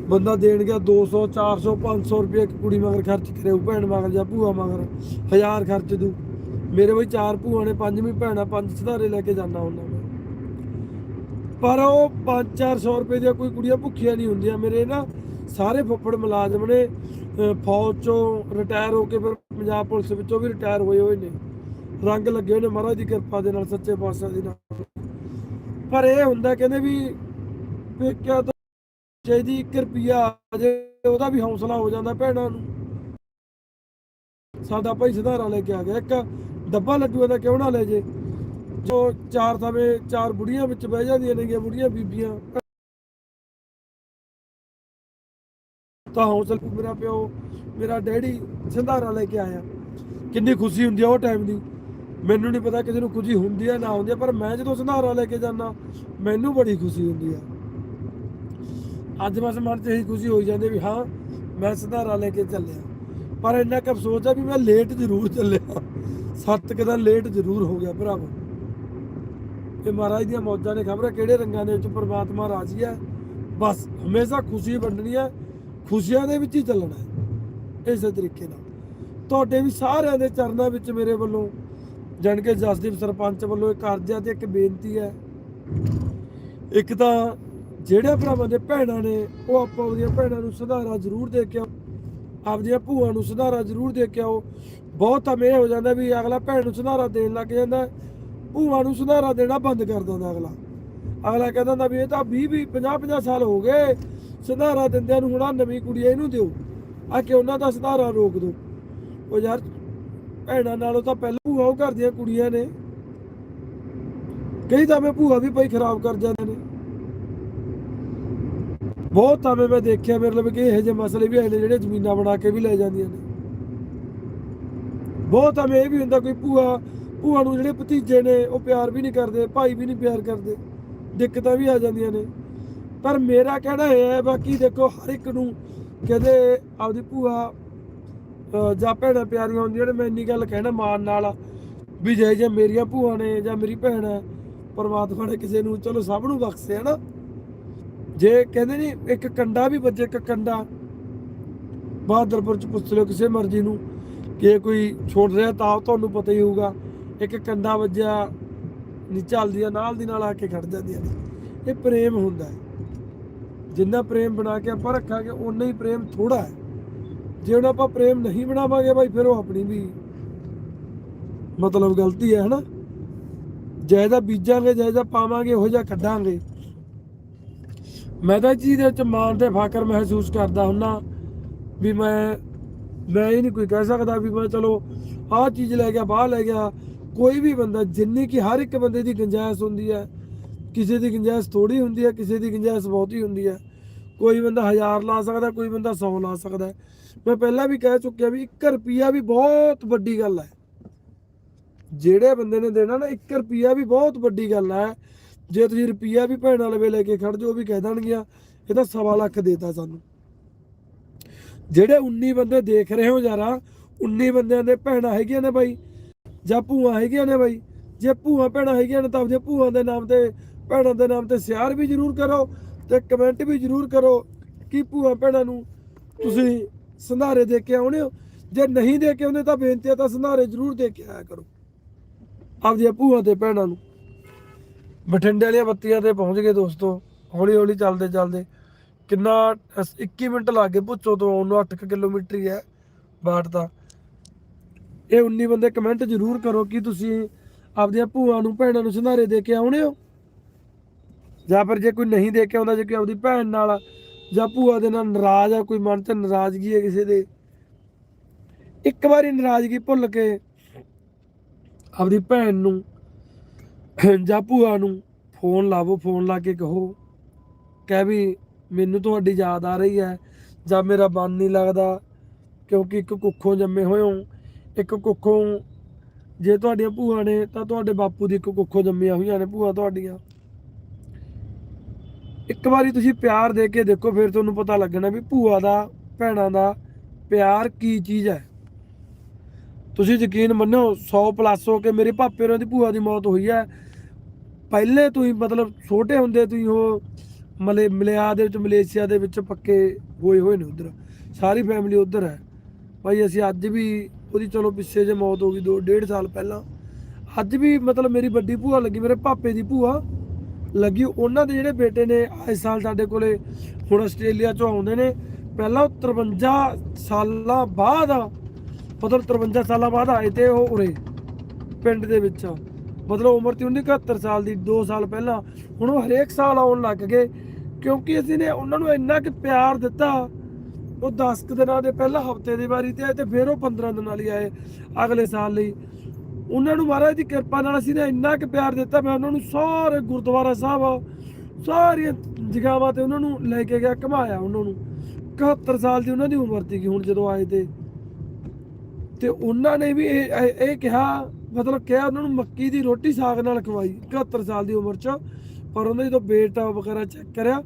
ਬੰਦਾ ਦੇਣ ਗਿਆ 200 400 500 ਰੁਪਏ ਇੱਕ ਕੁੜੀ ਮਗਰ ਖਰਚ ਕਰੇ, ਉਹ ਭੈਣ ਮਗਰ ਜਾਂ ਭੂਆ ਮਗਰ ਹਜ਼ਾਰ ਖਰਚ ਦੂ। ਮੇਰੇ ਬਈ ਚਾਰ ਭੂਆ ਨੇ, ਪੰਜਵੀਂ ਭੈਣਾਂ ਪੰਜ ਸੰਧਾਰੇ ਲੈ ਕੇ ਜਾਂਦਾ ਹੁੰਦਾ ਪਰ ਉਹ 5-400 ਰੁਪਏ ਦੀਆਂ ਕੋਈ ਕੁੜੀਆਂ ਭੁੱਖੀਆਂ ਨਹੀਂ ਹੁੰਦੀਆਂ। ਮੇਰੇ ਨਾ ਸਾਰੇ ਫੁੱਫੜ ਮੁਲਾਜ਼ਮ ਨੇ ਫੌਜ ਚੋਂ ਰਿਟਾਇਰ ਹੋ ਕੇ ਫਿਰ ਪੰਜਾਬ ਪੁਲਿਸ ਵਿੱਚੋਂ ਵੀ ਰਿਟਾਇਰ ਹੋਏ ਹੋਏ ਨੇ। ਰੰਗ ਲੱਗੇ ਹੋਏ ਨੇ ਮਹਾਰਾਜ ਦੀ ਕਿਰਪਾ ਦੇ ਨਾਲ, ਸੱਚੇ ਪਾਤਸ਼ਾਹ ਦੀ ਨਾਲ। ਪਰ ਇਹ ਹੁੰਦਾ ਕਹਿੰਦੇ ਵੀ ਪੇਕਿਆ ਤੋਂ ਚਾਹੀਦੀ 1 ਰੁਪਿਆ ਆ ਜੇ, ਉਹਦਾ ਵੀ ਹੌਸਲਾ ਹੋ ਜਾਂਦਾ ਭੈਣਾਂ ਨੂੰ। ਸਾਡਾ ਭਾਈ ਸੁਧਾਰਾ ਲੈ ਕੇ ਆ ਗਿਆ। ਇੱਕ ਡੱਬਾ ਲੱਡੂਆਂ ਦਾ ਕਿਉਂ ਨਾ ਲੈ ਜੇ? ਜੋ ਚਾਰ ਥਵੇਂ, ਚਾਰ ਬੁੜੀਆਂ ਵਿੱਚ ਬਹਿ ਜਾਂਦੀਆਂ ਨੇਗੀਆਂ, ਬੁੜੀਆਂ ਬੀਬੀਆਂ। ਤਾਂ ਹੌਸਲਾ ਮੇਰਾ ਪਿਓ, ਮੇਰਾ ਡੈਡੀ ਸੰਧਾਰਾ ਲੈ ਕੇ ਆਇਆ। ਕਿੰਨੀ ਖੁਸ਼ੀ ਹੁੰਦੀ ਆ ਉਹ ਟਾਈਮ ਦੀ। ਮੈਨੂੰ ਨਹੀਂ ਪਤਾ ਕਿਸੇ ਨੂੰ ਖੁਸ਼ੀ ਹੁੰਦੀ ਆ, ਨਾ ਹੁੰਦੀ ਆ, ਪਰ ਮੈਂ ਜਦੋਂ ਸੰਧਾਰਾ ਲੈ ਕੇ ਜਾਂਦਾ, ਮੈਨੂੰ ਬੜੀ ਖੁਸ਼ੀ ਹੁੰਦੀ ਆ। ਅੱਜ ਬਸ ਮਨ 'ਚ ਇਹੀ ਖੁਸ਼ੀ ਹੋਈ ਜਾਂਦੀ ਵੀ ਹਾਂ, ਮੈਂ ਸੰਧਾਰਾ ਲੈ ਕੇ ਚੱਲਿਆ। ਪਰ ਇੰਨਾ ਕੁ ਅਫਸੋਸ ਆ ਵੀ ਮੈਂ ਲੇਟ ਜ਼ਰੂਰ ਚੱਲਿਆ। ਸੱਤ ਕੁ ਦਿਨ ਲੇਟ ਜ਼ਰੂਰ ਹੋ ਗਿਆ ਭਰਾਵੋ। ਇਹ ਮਹਾਰਾਜ ਦੀਆਂ ਮੌਜਾਂ ਨੇ ਖਬਰ ਹੈ ਕਿਹੜੇ ਰੰਗਾਂ ਦੇ ਵਿੱਚ ਪ੍ਰਮਾਤਮਾ ਰਾਜੀ ਹੈ? ਬਸ ਹਮੇਸ਼ਾ ਖੁਸ਼ੀ ਵੰਡਣੀ ਹੈ, ਖੁਸ਼ੀਆਂ ਦੇ ਵਿੱਚ ਹੀ ਚੱਲਣਾ ਹੈ। ਇਸੇ ਤਰੀਕੇ ਨਾਲ। ਤੁਹਾਡੇ ਵੀ ਸਾਰਿਆਂ ਦੇ ਚਰਨਾਂ ਵਿੱਚ ਮੇਰੇ ਵੱਲੋਂ, ਜਾਣ ਕੇ ਜਸਦੀਪ ਸਰਪੰਚ ਵੱਲੋਂ ਇੱਕ ਅਰਜ਼ਾ ਤੇ ਇੱਕ ਬੇਨਤੀ ਹੈ। ਇੱਕ ਤਾਂ ਜਿਹੜੇ ਭਰਾਵਾਂ ਦੇ ਭੈਣਾਂ ਨੇ, ਉਹ ਆਪਾਂ ਉਹਦੀਆਂ ਭੈਣਾਂ ਨੂੰ ਸੁਧਾਰਾ ਜ਼ਰੂਰ ਦੇ ਕੇ ਆਓ। ਆਪਦੀਆਂ ਭੂਆ ਨੂੰ ਸੁਧਾਰਾ ਜ਼ਰੂਰ ਦੇ ਕੇ ਆਓ। ਬਹੁਤ ਤਾਂ ਇਹ ਹੋ ਜਾਂਦਾ ਵੀ ਅਗਲਾ ਭੈਣ ਨੂੰ ਸੁਧਾਰਾ ਦੇਣ ਲੱਗ ਜਾਂਦਾ ਭੂਆ ਨੂੰ ਸੁਧਾਰਾ ਦੇਣਾ ਬੰਦ ਕਰ ਦਿੰਦਾ ਅਗਲਾ। ਅਗਲਾ ਕਹਿੰਦਾ ਹੁੰਦਾ ਵੀ ਇਹ ਤਾਂ 20 20 50 50 ਸਾਲ ਹੋ ਗਏ। ਸੁਧਾਰਾ ਦਿੰਦਿਆਂ ਨੂੰ ਹੁਣ ਨਵੀਂ ਕੁੜੀ ਇਹਨੂੰ ਦਿਓ। ਆ ਕਿ ਉਹਨਾਂ ਦਾ ਸੁਧਾਰਾ ਰੋਕ ਦਿਓ ਉਹ ਯਾਰ ਭੈਣਾਂ ਨਾਲੋਂ ਤਾਂ ਪਹਿਲਾਂ ਭੂਆ ਉਹ ਘਰ ਕੁੜੀਆਂ ਨੇ। ਕਈ ਤਾਂ ਮੈਂ ਭੂਆ ਵੀ ਪਈ ਖਰਾਬ ਕਰ ਜਾਂਦੇ ਨੇ। ਬਹੁਤ ਤਾਂ ਮੈਂ ਦੇਖਿਆ ਮੇਰੇ ਲਈ ਕਿ ਇਹੋ ਜਿਹੇ ਮਸਲੇ ਵੀ ਹੈਗੇ ਨੇ ਜਿਹੜੇ ਜ਼ਮੀਨਾਂ ਬਣਾ ਕੇ ਵੀ ਲੈ ਜਾਂਦੀਆਂ ਨੇ। ਬਹੁਤ ਤਾਂ ਇਹ ਵੀ ਹੁੰਦਾ ਕੋਈ ਭੂਆ ਭੂਆ ਨੂੰ ਜਿਹੜੇ ਭਤੀਜੇ ਨੇ, ਉਹ ਪਿਆਰ ਵੀ ਨਹੀਂ ਕਰਦੇ, ਭਾਈ ਵੀ ਨਹੀਂ ਪਿਆਰ ਕਰਦੇ, ਦਿੱਕਤਾਂ ਵੀ ਆ ਜਾਂਦੀਆਂ ਨੇ। ਪਰ ਮੇਰਾ ਕਹਿਣਾ ਇਹ ਹੈ, ਬਾਕੀ ਦੇਖੋ ਹਰ ਇੱਕ ਨੂੰ ਕਹਿੰਦੇ ਆਪਦੀ ਭੂਆ ਜਾਂ ਭੈਣਾਂ ਪਿਆਰੀਆਂ ਹੁੰਦੀਆਂ ਨੇ, ਮੈਂ ਇੰਨੀ ਗੱਲ ਕਹਿਣਾ ਮਾਣ ਨਾਲ ਵੀ ਜੇ ਜੇ ਮੇਰੀਆਂ ਭੂਆ ਨੇ ਜਾਂ ਮੇਰੀ ਭੈਣ ਹੈ, ਪਰਮਾਤਮਾ ਨੇ ਕਿਸੇ ਨੂੰ ਚਲੋ ਸਭ ਨੂੰ ਬਖਸ਼ੇ ਹੈ ਨਾ। ਜੇ ਕਹਿੰਦੇ ਨਹੀਂ ਇੱਕ ਕੰਡਾ ਵੀ ਵੱਜੇ, ਇੱਕ ਕੰਡਾ, ਬਹਾਦਰਪੁਰ ਚ ਪੁੱਛ ਲਿਓ ਕਿਸੇ ਮਰਜ਼ੀ ਨੂੰ, ਕਿ ਕੋਈ ਛੋੜ ਰਿਹਾ ਤਾਂ ਤੁਹਾਨੂੰ ਪਤਾ ਹੀ ਹੋਊਗਾ। ਇੱਕ ਕੰਡਾ ਵੱਜਿਆ ਨਹੀਂ ਚੱਲਦੀਆਂ ਨਾਲ ਦੀ ਨਾਲ ਆ ਕੇ ਖੜ ਜਾਂਦੀਆਂ ਨੇ। ਇਹ ਪ੍ਰੇਮ ਹੁੰਦਾ ਹੈ। ਜਿੰਨਾ ਪ੍ਰੇਮ ਬਣਾ ਕੇ ਆਪਾਂ ਰੱਖਾਂਗੇ ਉਨਾ ਹੀ ਪ੍ਰੇਮ ਥੋੜਾ ਹੈ। ਜੇ ਹੁਣ ਆਪਾਂ ਪ੍ਰੇਮ ਨਹੀਂ ਬਣਾਵਾਂਗੇ ਭਾਈ ਫਿਰ ਉਹ ਆਪਣੀ ਵੀ ਮਤਲਬ ਗਲਤੀ ਹੈ, ਹਨਾ? ਜਾਇਦਾ ਬੀਜਾਂਗੇ, ਜਾਇਦਾ ਪਾਵਾਂਗੇ ਉਹ ਜਿਹਾ ਕੱਢਾਂਗੇ। ਮੈਂ ਤਾਂ ਇਹ ਚੀਜ਼ ਦੇ ਵਿੱਚ ਮਾਣ ਤੇ ਫਖਰ ਮਹਿਸੂਸ ਕਰਦਾ ਹੁੰਨਾ ਵੀ ਮੈਂ ਮੈਂ ਇਹ ਨਹੀਂ ਕੋਈ ਕਹਿ ਸਕਦਾ ਵੀ ਮੈਂ ਚਲੋ ਆਹ ਚੀਜ਼ ਲੈ ਗਿਆ ਬਾਹਰ ਲੈ ਗਿਆ ਕੋਈ ਵੀ ਬੰਦਾ, ਜਿੰਨੀ ਕਿ ਹਰ ਇੱਕ ਬੰਦੇ ਦੀ ਗੁੰਜਾਇਸ਼ ਹੁੰਦੀ ਹੈ, ਕਿਸੇ ਦੀ ਗੁੰਜਾਇਸ਼ ਥੋੜੀ ਹੁੰਦੀ ਹੈ, ਕਿਸੇ ਦੀ ਗੁੰਜਾਇਸ਼ ਬਹੁਤੀ ਹੁੰਦੀ ਹੈ। ਕੋਈ ਬੰਦਾ 1000 ਲਾ ਸਕਦਾ, ਕੋਈ ਬੰਦਾ 100 ਲਾ ਸਕਦਾ ਮੈਂ ਪਹਿਲਾਂ ਵੀ ਕਹਿ ਚੁੱਕਿਆ ਵੀ 1 ਰੁਪਿਆ ਵੀ ਬਹੁਤ ਵੱਡੀ ਗੱਲ ਹੈ। ਜਿਹੜੇ ਬੰਦੇ ਨੇ ਦੇਣਾ ਨਾ 1 ਰੁਪਿਆ ਵੀ ਬਹੁਤ ਵੱਡੀ ਗੱਲ ਹੈ। ਜੇ ਤੁਸੀਂ ਰੁਪਿਆ ਵੀ ਭੈਣਾਂ ਲਵੇ ਲੈ ਕੇ ਖੜ ਜਾਓ ਵੀ ਕਹਿ ਦੇਣਗੀਆਂ, ਇਹ ਤਾਂ ਸਵਾ ਲੱਖ ਦੇਤਾ ਸਾਨੂੰ। ਜਿਹੜੇ 19 ਬੰਦੇ ਦੇਖ ਰਹੇ ਹੋ ਯਾਰਾ 19 ਬੰਦਿਆਂ ਦੇ ਭੈਣਾਂ ਹੈਗੀਆਂ ਨੇ ਬਾਈ। ਜਾਂ ਭੂਆ ਹੈਗੀਆਂ ਨੇ ਬਾਈ, ਜੇ ਭੂਆ ਭੈਣਾਂ ਹੈਗੀਆਂ ਨੇ ਤਾਂ ਆਪਦੇ ਭੂਆ ਦੇ ਨਾਮ ਤੇ, ਭੈਣਾਂ ਦੇ ਨਾਮ ਤੇ ਸ਼ੇਅਰ ਵੀ ਜ਼ਰੂਰ ਕਰੋ ਤੇ ਕਮੈਂਟ ਵੀ ਜ਼ਰੂਰ ਕਰੋ ਕਿ ਭੂਆ ਭੈਣਾਂ ਨੂੰ ਤੁਸੀਂ ਸੰਧਾਰੇ ਦੇ ਕੇ ਆਉਣੇ ਹੋ। ਜੇ ਨਹੀਂ ਦੇ ਕੇ ਆਉਂਦੇ ਤਾਂ ਬੇਨਤੀ ਹੈ ਤਾਂ ਸੰਧਾਰੇ ਜ਼ਰੂਰ ਦੇ ਕੇ ਆਇਆ ਕਰੋ। ਆਪਦੀਆਂ ਭੂਆ ਤੇ ਭੈਣਾਂ ਨੂੰ। ਬਠਿੰਡੇ ਵਾਲੀਆਂ ਬੱਤੀਆਂ ਤੇ ਪਹੁੰਚ ਗਏ ਦੋਸਤੋ, ਹੌਲੀ ਹੌਲੀ ਚੱਲਦੇ ਚੱਲਦੇ। ਕਿੰਨਾ, ਅਸ- 21 ਮਿੰਟ ਲੱਗ ਗਏ ਪੁੱਛੋ ਤੋਂ ਆਉਣ ਨੂੰ 8 ਕਿਲੋਮੀਟਰ ਹੀ ਹੈ ਬਾਟ ਦਾ। ਇਹ 19 ਬੰਦੇ ਕਮੈਂਟ ਜ਼ਰੂਰ ਕਰੋ ਕਿ ਤੁਸੀਂ ਆਪਦੀਆਂ ਭੂਆ ਨੂੰ, ਭੈਣਾਂ ਨੂੰ ਸੰਧਾਰੇ ਦੇ ਕੇ ਆਉਣੇ ਹੋ। ਜਾਂ ਫਿਰ ਜੇ ਕੋਈ ਨਹੀਂ ਦੇ ਕੇ ਆਉਂਦਾ, ਜੇ ਕੋਈ ਆਪਦੀ ਭੈਣ ਨਾਲ ਜਾਂ ਭੂਆ ਦੇ ਨਾਲ ਨਾਰਾਜ਼ ਆ, ਕੋਈ ਮਨ ਤੇ ਨਾਰਾਜ਼ਗੀ ਹੈ ਕਿਸੇ ਦੇ, ਇੱਕ ਵਾਰੀ ਨਾਰਾਜ਼ਗੀ ਭੁੱਲ ਕੇ ਆਪਦੀ ਭੈਣ ਨੂੰ ਜਾਂ ਭੂਆ ਨੂੰ ਫੋਨ ਲਾਵੋ, ਫੋਨ ਲਾ ਕੇ ਕਹੋ, ਕਹਿ ਵੀ ਮੈਨੂੰ ਤੁਹਾਡੀ ਯਾਦ ਆ ਰਹੀ ਹੈ ਜਾਂ ਮੇਰਾ ਮਨ ਨਹੀਂ ਲੱਗਦਾ ਕਿਉਂਕਿ ਇੱਕ ਕੁੱਖੋਂ ਜੰਮੇ ਹੋਏ ਹੋ। ਇੱਕ ਕੁੱਖੋਂ ਜੇ ਤੁਹਾਡੀਆਂ ਭੂਆ ਨੇ ਤਾਂ ਤੁਹਾਡੇ ਬਾਪੂ ਦੀ ਇੱਕ ਕੁੱਖੋਂ ਜੰਮੀਆਂ ਹੋਈਆਂ ਨੇ ਭੂਆ ਤੁਹਾਡੀਆਂ। ਇੱਕ ਵਾਰੀ ਤੁਸੀਂ ਪਿਆਰ ਦੇ ਕੇ ਦੇਖੋ, ਫਿਰ ਤੁਹਾਨੂੰ ਪਤਾ ਲੱਗਣਾ ਵੀ ਭੂਆ ਦਾ, ਭੈਣਾਂ ਦਾ ਪਿਆਰ ਕੀ ਚੀਜ਼ ਹੈ। ਤੁਸੀਂ ਯਕੀਨ ਮੰਨੋ 100 ਪਲੱਸ ਹੋ ਕੇ ਮੇਰੇ ਭਾਪੇ ਹੋਰਾਂ ਦੀ ਭੂਆ ਦੀ ਮੌਤ ਹੋਈ ਹੈ। ਪਹਿਲੇ ਤੁਸੀਂ ਮਤਲਬ ਛੋਟੇ ਹੁੰਦੇ ਤੁਸੀਂ ਉਹ ਮਲੇ, ਮਲਿਆ ਦੇ ਵਿੱਚ, ਮਲੇਸ਼ੀਆ ਦੇ ਵਿੱਚ ਪੱਕੇ ਹੋਏ ਹੋਏ ਨੇ ਉਧਰ। ਸਾਰੀ ਫੈਮਿਲੀ ਉਧਰ ਹੈ। ਭਾਈ, ਅਸੀਂ ਅੱਜ ਵੀ ਉਹਦੀ ਚਲੋ ਪਿੱਛੇ ਜੇ ਮੌਤ ਹੋ ਗਈ ਦੋ ਡੇਢ ਸਾਲ ਪਹਿਲਾਂ। ਅੱਜ ਵੀ ਮਤਲਬ ਮੇਰੀ ਵੱਡੀ ਭੂਆ ਲੱਗੀ, ਮੇਰੇ ਪਾਪੇ ਦੀ ਭੂਆ ਲੱਗੀ। ਉਹਨਾਂ ਦੇ ਜਿਹੜੇ ਬੇਟੇ ਨੇ ਇਸ ਸਾਲ ਸਾਡੇ ਕੋਲੇ, ਹੁਣ ਆਸਟ੍ਰੇਲੀਆ ਚੋਂ ਆਉਂਦੇ ਨੇ। ਪਹਿਲਾਂ ਉਹ 53 ਸਾਲਾਂ ਬਾਅਦ ਮਤਲਬ 53 ਸਾਲਾਂ ਬਾਅਦ ਆਏ ਤੇ ਉਹ ਉਰੇ, ਪਿੰਡ ਦੇ ਵਿੱਚ ਮਤਲਬ ਉਮਰ ਤੇ ਉਹਦੀ 71 ਸਾਲ ਦੀ 2 ਸਾਲ ਪਹਿਲਾਂ। ਹੁਣ ਉਹ ਹਰੇਕ ਸਾਲ ਆਉਣ ਲੱਗ ਗਏ, ਕਿਉਂਕਿ ਅਸੀਂ ਨੇ ਉਹਨਾਂ ਨੂੰ ਇੰਨਾ ਕਿ ਪਿਆਰ ਦਿੱਤਾ। ਉਹ 10 ਕੁ ਦਿਨਾਂ ਦੇ ਪਹਿਲਾਂ ਹਫ਼ਤੇ ਦੀ ਵਾਰੀ ਤੇ ਆਏ ਤੇ ਫਿਰ ਉਹ 15 ਦਿਨਾਂ ਲਈ ਆਏ ਅਗਲੇ ਸਾਲ ਲਈ। ਉਹਨਾਂ ਨੂੰ ਮਹਾਰਾਜ ਦੀ ਕਿਰਪਾ ਨਾਲ ਅਸੀਂ ਨੇ ਇੰਨਾ ਕਿ ਪਿਆਰ ਦਿੱਤਾ, ਮੈਂ ਉਹਨਾਂ ਨੂੰ ਸਾਰੇ ਗੁਰਦੁਆਰਾ ਸਾਹਿਬ, ਸਾਰੀਆਂ ਜਗ੍ਹਾਵਾਂ ਤੇ ਉਹਨਾਂ ਨੂੰ ਲੈ ਕੇ ਗਿਆ, ਘਮਾਇਆ ਉਹਨਾਂ ਨੂੰ। 71 ਸਾਲ ਦੀ ਉਹਨਾਂ ਦੀ ਉਮਰ ਸੀਗੀ ਹੁਣ ਜਦੋਂ ਆਏ ਤੇ। ਤੇ ਉਹਨਾਂ ਨੇ ਵੀ ਇਹ, ਇਹ- ਇਹ ਕਿਹਾ, ਮਤਲਬ ਕਿਹਾ ਉਹਨਾਂ ਨੂੰ ਮੱਕੀ ਦੀ ਰੋਟੀ ਸਾਗ ਨਾਲ ਖਵਾਈ 71 ਸਾਲ ਦੀ ਉਮਰ 'ਚ। ਪਰ ਉਹਨਾਂ ਜਦੋਂ ਬੇਟਾ ਵਗੈਰਾ ਚੈੱਕ ਕਰਿਆ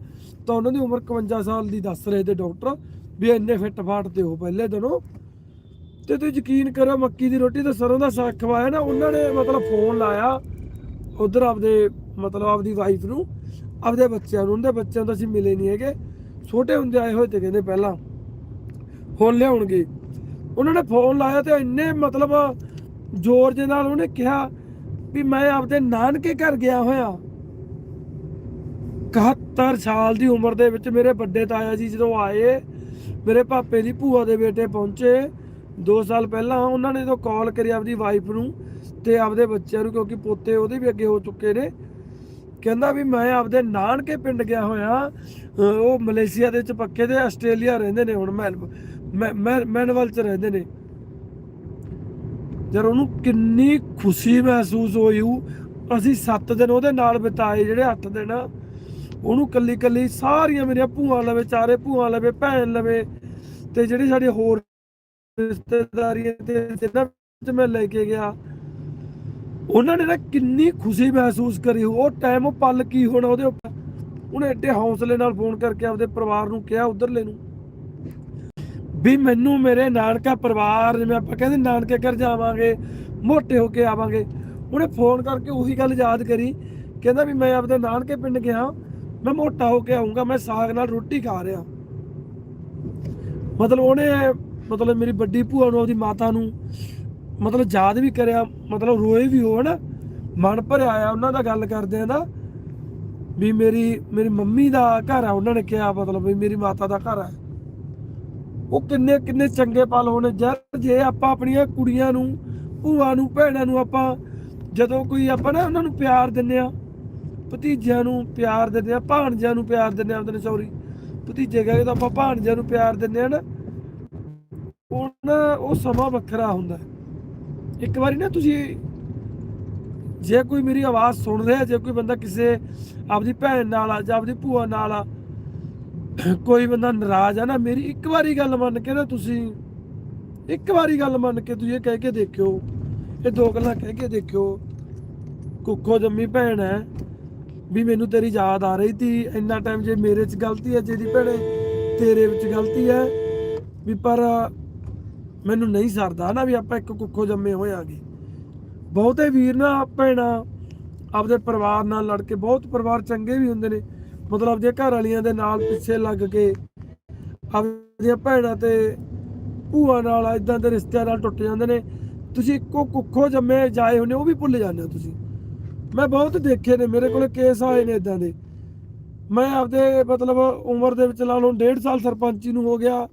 ਤਾਂ ਉਹਨਾਂ ਦੀ ਉਮਰ 51 ਸਾਲ ਦੀ ਦੱਸ ਰਹੇ ਤੇ ਡਾਕਟਰ। ਵੀ ਇੰਨੇ ਫਿੱਟ ਫਾਟ ਤੇ ਹੋ ਪਹਿਲੇ ਦਿਨੋਂ। ਤੇ ਤੁਸੀਂ ਯਕੀਨ ਕਰੋ ਮੱਕੀ ਦੀ ਰੋਟੀ ਤੇ ਸਰੋਂ ਦਾ ਸਾਗ ਖਵਾਇਆ ਨਾ, ਉਹਨਾਂ ਨੇ ਮਤਲਬ ਫੋਨ ਲਾਇਆ ਉਧਰ ਆਪਦੇ, ਮਤਲਬ ਆਪਦੀ ਵਾਈਫ ਨੂੰ, ਆਪਦੇ ਬੱਚਿਆਂ ਨੂੰ, ਉਹਦੇ ਬੱਚਿਆਂ ਤੋਂ ਅਸੀਂ ਮਿਲੇ ਨਹੀਂ ਹੈਗੇ। ਛੋਟੇ ਹੁੰਦੇ ਆਏ ਹੋਏ ਤੇ ਕਹਿੰਦੇ ਪਹਿਲਾਂ ਹੁਣ ਲਿਆਉਣਗੇ। ਉਹਨਾਂ ਨੇ ਫੋਨ ਲਾਇਆ ਤੇ ਇੰਨੇ ਮਤਲਬ ਜ਼ੋਰ ਦੇ ਨਾਲ ਉਹਨੇ ਕਿਹਾ ਵੀ ਮੈਂ ਆਪਦੇ ਨਾਨਕੇ ਘਰ ਗਿਆ ਹੋਇਆ। 71 ਸਾਲ ਦੀ ਉਮਰ ਦੇ ਵਿੱਚ ਮੇਰੇ ਵੱਡੇ ਤਾਇਆ ਜੀ ਜਦੋਂ ਆਏ ਮੇਰੇ ਪਾਪੇ ਦੀ ਭੂਆ ਦੇ ਬੇਟੇ ਪਹੁੰਚੇ। 2 ਸਾਲ ਪਹਿਲਾਂ ਉਹਨਾਂ ਨੇ ਜਦੋਂ ਕਾਲ ਕਰੀ ਆਪਦੀ ਵਾਈਫ ਨੂੰ ਤੇ ਆਪਦੇ ਬੱਚਿਆਂ ਨੂੰ, ਕਿਉਂਕਿ ਪੋਤੇ ਉਹਦੇ ਵੀ ਅੱਗੇ ਹੋ ਚੁੱਕੇ ਨੇ। ਕਹਿੰਦਾ ਵੀ ਮੈਂ ਆਪਦੇ ਨਾਨਕੇ ਪਿੰਡ ਗਿਆ ਹੋਇਆ। ਉਹ ਮਲੇਸ਼ੀਆ ਦੇ ਵਿੱਚ ਪੱਕੇ ਤੇ ਆਸਟ੍ਰੇਲੀਆ ਰਹਿੰਦੇ ਨੇ ਹੁਣ, ਮੈਂ- ਮੈਨਵਲ ਚ ਰਹਿੰਦੇ ਨੇ। ਜਦ ਉਹਨੂੰ ਕਿੰਨੀ ਖੁਸ਼ੀ ਮਹਿਸੂਸ ਹੋਈ, ਅਸੀਂ 7 ਦਿਨ ਉਹਦੇ ਨਾਲ ਬਿਤਾਏ ਜਿਹੜੇ 8 ਦਿਨ। ਉਹਨੂੰ ਕੱਲੀ ਕੱਲੀ ਸਾਰੀਆਂ ਮੇਰੀਆਂ ਭੂਆ ਲਵੇ, ਚਾਰੇ ਭੂਆ ਲਵੇ, ਭੈਣ ਲਵੇ ਤੇ ਜਿਹੜੀ ਸਾਡੇ ਹੋਰ ਰਿਸ਼ਤੇਦਾਰੀਆਂ ਤੇ ਜਿੰਨਾ ਵਿੱਚ ਮੈਂ ਲੈ ਕੇ ਗਿਆ, ਉਹਨਾਂ ਨੇ ਨਾ ਕਿੰਨੀ ਖੁਸ਼ੀ ਮਹਿਸੂਸ ਕਰੀ। ਉਹ ਟਾਈਮ ਉਹ ਪਲ ਕੀ ਹੋਣਾ ਉਹਦੇ ਉੱਪਰ? ਉਹਨੇ ਐਡੇ ਹੌਸਲੇ ਨਾਲ ਫੋਨ ਕਰਕੇ ਆਪਦੇ ਪਰਿਵਾਰ ਨੂੰ ਕਿਹਾ, ਉਧਰਲੇ ਨੂੰ, ਵੀ ਮੈਨੂੰ ਮੇਰੇ ਨਾਨਕਾ ਪਰਿਵਾਰ, ਜਿਵੇਂ ਆਪਾਂ ਕਹਿੰਦੇ ਨਾਨਕੇ ਘਰ ਜਾਵਾਂਗੇ, ਮੋਟੇ ਹੋ ਕੇ ਆਵਾਂਗੇ। ਉਹਨੇ ਫੋਨ ਕਰਕੇ ਉਹੀ ਗੱਲ ਯਾਦ ਕਰੀ, ਕਹਿੰਦਾ ਵੀ ਮੈਂ ਆਪਦੇ ਨਾਨਕੇ ਪਿੰਡ ਗਿਆ ਮੈਂ ਮੋਟਾ ਹੋ ਕੇ ਆਉਂਗਾ ਮੈਂ ਸਾਗ ਨਾਲ ਰੋਟੀ ਖਾ ਰਿਹਾ। ਮਤਲਬ ਉਹਨੇ, ਮਤਲਬ ਮੇਰੀ ਵੱਡੀ ਭੂਆ ਨੂੰ, ਆਪਦੀ ਮਾਤਾ ਨੂੰ, ਮਤਲਬ ਯਾਦ ਵੀ ਕਰਿਆ, ਮਤਲਬ ਰੋਏ ਵੀ ਹੋ ਹਨਾ ਮਨ ਭਰਿਆ ਆ ਉਹਨਾਂ ਦਾ ਗੱਲ ਕਰਦੇ ਆ ਦਾ, ਵੀ ਮੇਰੀ ਮੇਰੀ ਮੰਮੀ ਦਾ ਘਰ ਆ, ਉਹਨਾਂ ਨੇ ਕਿਹਾ ਮਤਲਬ ਵੀ ਮੇਰੀ ਮਾਤਾ ਦਾ ਘਰ ਆ। ਉਹ ਕਿੰਨੇ ਕਿੰਨੇ ਚੰਗੇ ਪਲ ਹੋਣੇ, ਯਾਰ ਜੇ ਆਪਾਂ ਆਪਣੀਆਂ ਕੁੜੀਆਂ ਨੂੰ, ਭੂਆ ਨੂੰ, ਭੈਣਾਂ ਨੂੰ ਆਪਾਂ ਜਦੋਂ ਕੋਈ ਆਪਾਂ ਨਾ ਉਹਨਾਂ ਨੂੰ ਪਿਆਰ ਦਿੰਨੇ ਆ ਭਤੀਜਿਆਂ ਨੂੰ ਪਿਆਰ ਦਿੰਦੇ ਆ, ਭਾਣਜਿਆਂ ਨੂੰ ਪਿਆਰ ਦਿੰਦੇ ਆ ਉਹਦੇ ਸੌਰੀ ਭਤੀਜੇ ਕਹੇ ਤਾਂ ਆਪਾਂ ਭਾਣਜਿਆਂ ਨੂੰ ਪਿਆਰ ਦਿੰਦੇ ਆ ਨਾ। ਉਹ ਉਹ ਸਮਾਂ ਵੱਖਰਾ ਹੁੰਦਾ ਇੱਕ ਵਾਰੀ ਨਾ ਤੁਸੀਂ ਜੇ ਕੋਈ ਮੇਰੀ ਆਵਾਜ਼ ਸੁਣ ਰਿਹਾ, ਜੇ ਕੋਈ ਬੰਦਾ ਕਿਸੇ ਆਪਦੀ ਭੈਣ ਨਾਲ ਆ, ਜਾਂ ਆਪਦੀ ਭੂਆ ਨਾਲ ਆ, ਕੋਈ ਬੰਦਾ ਨਾਰਾਜ਼ ਆ ਨਾ, ਮੇਰੀ ਇੱਕ ਵਾਰੀ ਗੱਲ ਮੰਨ ਕੇ ਨਾ ਤੁਸੀਂ, ਇੱਕ ਵਾਰੀ ਗੱਲ ਮੰਨ ਕੇ ਤੁਸੀਂ ਇਹ ਕਹਿ ਕੇ ਦੇਖਿਓ, ਇਹ ਦੋ ਗੱਲਾਂ ਕਹਿ ਕੇ ਦੇਖਿਓ, ਕੁੱਖੋ ਜੰਮੀ ਭੈਣ ਹੈ ਵੀ ਮੈਨੂੰ ਤੇਰੀ ਯਾਦ ਆ ਰਹੀ ਸੀ, ਇੰਨਾ ਟਾਈਮ ਜੇ ਮੇਰੇ 'ਚ ਗਲਤੀ ਹੈ, ਜਿਹਦੀ ਭੈਣੇ ਤੇਰੇ ਵਿੱਚ ਗਲਤੀ ਹੈ, ਵੀ ਪਰ ਮੈਨੂੰ ਨਹੀਂ ਸਰਦਾ ਨਾ ਵੀ ਆਪਾਂ ਇੱਕ ਕੁੱਖੋ ਜੰਮੇ ਹੋਇਆਂਗੇ। ਬਹੁਤੇ ਵੀਰ ਨਾ, ਭੈਣਾਂ, ਆਪਦੇ ਪਰਿਵਾਰ ਨਾਲ ਲੜ ਕੇ, ਬਹੁਤ ਪਰਿਵਾਰ ਚੰਗੇ ਵੀ ਹੁੰਦੇ ਨੇ। ਮਤਲਬ ਜੇ ਘਰ ਵਾਲੀਆਂ ਦੇ ਨਾਲ ਪਿੱਛੇ ਲੱਗ ਕੇ ਆਪਦੀਆਂ ਭੈਣਾਂ ਤੇ ਭੂਆ ਨਾਲ ਇਦਾਂ ਦੇ ਰਿਸ਼ਤਿਆਂ ਨਾਲ ਟੁੱਟ ਜਾਂਦੇ ਨੇ, ਤੁਸੀਂ ਇੱਕੋ ਕੁੱਖੋ ਜੰਮੇ ਜਾਏ ਹੁੰਦੇ ਉਹ ਵੀ ਭੁੱਲ ਜਾਂਦੇ ਹੋ ਤੁਸੀਂ। ਮੈਂ ਬਹੁਤ ਦੇਖੇ ਨੇ ਮੇਰੇ ਕੋਲੇ ਕੇਸ ਆਏ ਨੇ ਇਦਾਂ ਦੇ। ਮੈਂ ਆਪਦੇ ਮਤਲਬ ਉਮਰ ਦੇ ਵਿੱਚ ਲਾ ਲਓ 1.5 ਸਾਲ ਸਰਪੰਚੀ ਨੂੰ ਹੋ ਗਿਆ।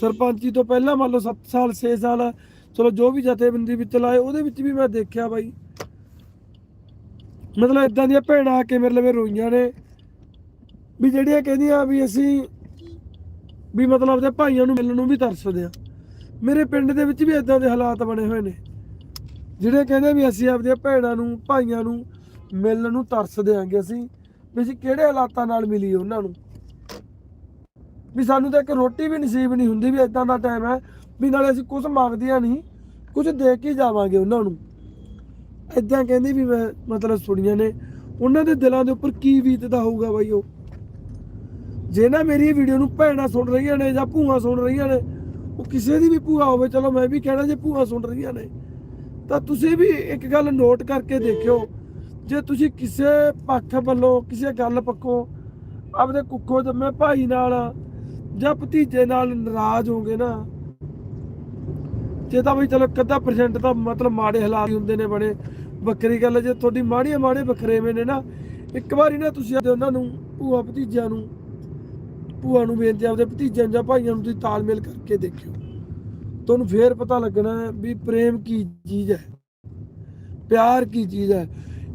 ਸਰਪੰਚੀ ਤੋਂ ਪਹਿਲਾਂ ਮੰਨ ਲਓ 7 ਸਾਲ 6 ਸਾਲ ਚਲੋ ਜੋ ਵੀ ਜਥੇਬੰਦੀ ਵਿੱਚ ਲਾਏ ਉਹਦੇ ਵਿੱਚ ਵੀ ਮੈਂ ਦੇਖਿਆ ਬਾਈ। ਮਤਲਬ ਇਦਾਂ ਦੀਆਂ ਭੈਣਾਂ ਆ ਕੇ ਮੇਰੇ ਲਵੇ ਰੋਈਆਂ ਨੇ। ਵੀ ਜਿਹੜੀਆਂ ਕਹਿੰਦੀਆਂ ਵੀ ਅਸੀਂ ਵੀ ਮਤਲਬ ਆਪਦੇ ਭਾਈਆਂ ਨੂੰ ਮਿਲਣ ਨੂੰ ਵੀ ਤਰਸਦੇ ਆ। ਮੇਰੇ ਪਿੰਡ ਦੇ ਵਿੱਚ ਵੀ ਇਦਾਂ ਦੇ ਹਾਲਾਤ ਬਣੇ ਹੋਏ ਨੇ। ਜਿਹੜੇ ਕਹਿੰਦੇ ਵੀ ਅਸੀਂ ਆਪਦੀਆਂ ਭੈਣਾਂ ਨੂੰ, ਭਾਈਆਂ ਨੂੰ ਮਿਲਣ ਨੂੰ ਤਰਸਦੇ ਆਂਗੇ ਅਸੀਂ, ਵੀ ਅਸੀਂ ਕਿਹੜੇ ਹਾਲਾਤਾਂ ਨਾਲ ਮਿਲੀ ਉਹਨਾਂ ਨੂੰ? ਵੀ ਸਾਨੂੰ ਤਾਂ ਇੱਕ ਰੋਟੀ ਵੀ ਨਸੀਬ ਨਹੀਂ ਹੁੰਦੀ ਵੀ ਇਦਾਂ ਦਾ ਟਾਈਮ ਹੈ, ਵੀ ਨਾਲੇ ਅਸੀਂ ਕੁਝ ਮੰਗਦੀਆਂ ਨਹੀਂ ਕੁਝ ਦੇ ਕੇ ਜਾਵਾਂਗੇ ਉਹਨਾਂ ਨੂੰ। ਇਦਾਂ ਕਹਿੰਦੀ ਵੀ ਮੈਂ ਮਤਲਬ ਸੁਣੀਆਂ ਨੇ, ਉਹਨਾਂ ਦੇ ਦਿਲਾਂ ਦੇ ਉੱਪਰ ਕੀ ਬੀਤਦਾ ਹੋਊਗਾ ਬਾਈ ਉਹ? ਜੇ ਨਾ ਮੇਰੀ ਵੀਡੀਓ ਨੂੰ ਭੈਣਾਂ ਸੁਣ ਰਹੀਆਂ ਨੇ ਜਾਂ ਭੂਆ ਸੁਣ ਰਹੀਆਂ ਨੇ, ਉਹ ਕਿਸੇ ਦੀ ਵੀ ਭੂਆ ਹੋਵੇ, ਚਲੋ ਮੈਂ ਵੀ ਕਹਿਣਾ ਜੇ ਭੂਆ ਸੁਣ ਰਹੀਆਂ ਨੇ। ਤਾਂ ਤੁਸੀਂ ਵੀ ਇੱਕ ਗੱਲ ਨੋਟ ਕਰਕੇ ਦੇਖਿਓ, ਜੇ ਤੁਸੀਂ ਕਿਸੇ ਪੱਖ ਵੱਲੋਂ ਕਿਸੇ ਗੱਲ ਪੱਖੋਂ ਆਪਦੇ ਕੁੱਖੋ ਜੰਮੇ ਭਾਈ ਨਾਲ ਜਾਂ ਭਤੀਜੇ ਨਾਲ ਨਾਰਾਜ਼ ਹੋਗੇ ਨਾ, ਜੇ ਤਾਂ ਵੀ ਚਲੋ ਕੱਦਾ ਪਰਸੈਂਟ ਤਾਂ ਮਤਲਬ ਮਾੜੇ ਹਾਲਾਤ ਹੀ ਹੁੰਦੇ ਨੇ ਬਣੇ ਵੱਖਰੀ ਗੱਲ ਜੇ ਤੁਹਾਡੀ ਮਾੜੀਆਂ ਮਾੜੇ ਵਖਰੇਵੇਂ ਨੇ ਨਾ, ਇੱਕ ਵਾਰੀ ਨਾ ਤੁਸੀਂ ਆਪਦੇ ਉਹਨਾਂ ਨੂੰ, ਭੂਆ ਭਤੀਜਿਆਂ ਨੂੰ, ਭੂਆ ਨੂੰ ਬੇਨਤੀ ਆਪਦੇ ਭਤੀਜਿਆਂ ਜਾਂ ਭਾਈਆਂ ਨੂੰ ਤੁਸੀਂ ਤਾਲਮੇਲ ਕਰਕੇ ਦੇਖਿਓ। ਤੁਹਾਨੂੰ ਫੇਰ ਪਤਾ ਲੱਗਣਾ ਵੀ ਪ੍ਰੇਮ ਕੀ ਚੀਜ਼ ਹੈ, ਪਿਆਰ ਕੀ ਚੀਜ਼ ਹੈ।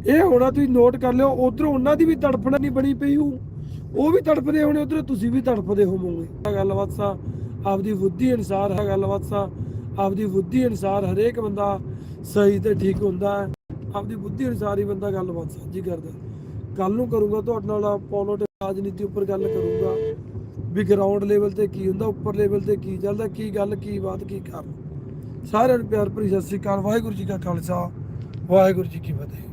ਇਹ ਹੋਣਾ ਤੁਸੀਂ ਨੋਟ ਕਰ ਲਿਓ, ਉਧਰੋਂ ਉਹਨਾਂ ਦੀ ਵੀ ਤੜਫਣਾ ਨਹੀਂ ਬਣੀ ਪਈ ਹੋਊ ਉਹ ਵੀ ਤੜਫਦੇ ਹੋਣੇ, ਉਧਰੋਂ ਤੁਸੀਂ ਵੀ ਤੜਫਦੇ ਹੋਵੋਗੇ। ਗੱਲਬਾਤ ਸਾ, ਆਪਦੀ ਬੁੱਧੀ ਅਨੁਸਾਰ ਹੈ ਗੱਲਬਾਤ ਸਾ, ਆਪਦੀ ਬੁੱਧੀ ਅਨੁਸਾਰ ਹਰੇਕ ਬੰਦਾ ਸਹੀ ਤੇ ਠੀਕ ਹੁੰਦਾ ਹੈ। ਆਪਦੀ ਬੁੱਧੀ ਅਨੁਸਾਰ ਹੀ ਬੰਦਾ ਗੱਲਬਾਤ ਸਾਂਝੀ ਕਰਦਾ ਕੱਲ ਨੂੰ ਕਰੂੰਗਾ, ਤੁਹਾਡੇ ਨਾਲ ਪੋਲਿਟਿਕ ਰਾਜਨੀਤੀ ਉੱਪਰ ਗੱਲ ਕਰੂੰਗਾ। ਵੀ ਗਰਾਊਂਡ ਲੈਵਲ ਤੇ ਕੀ ਹੁੰਦਾ, ਉੱਪਰ ਲੈਵਲ ਤੇ ਕੀ ਚੱਲਦਾ, ਕੀ ਗੱਲ, ਕੀ ਬਾਤ, ਕੀ ਕਾਰਨ। ਸਾਰਿਆਂ ਨੂੰ ਪਿਆਰ ਭਰੀ ਸਤਿ ਸ੍ਰੀ ਅਕਾਲ, ਵਾਹਿਗੁਰੂ ਜੀ ਕਾ ਖਾਲਸਾ, ਵਾਹਿਗੁਰੂ ਜੀ ਕੀ ਫਤਿਹ।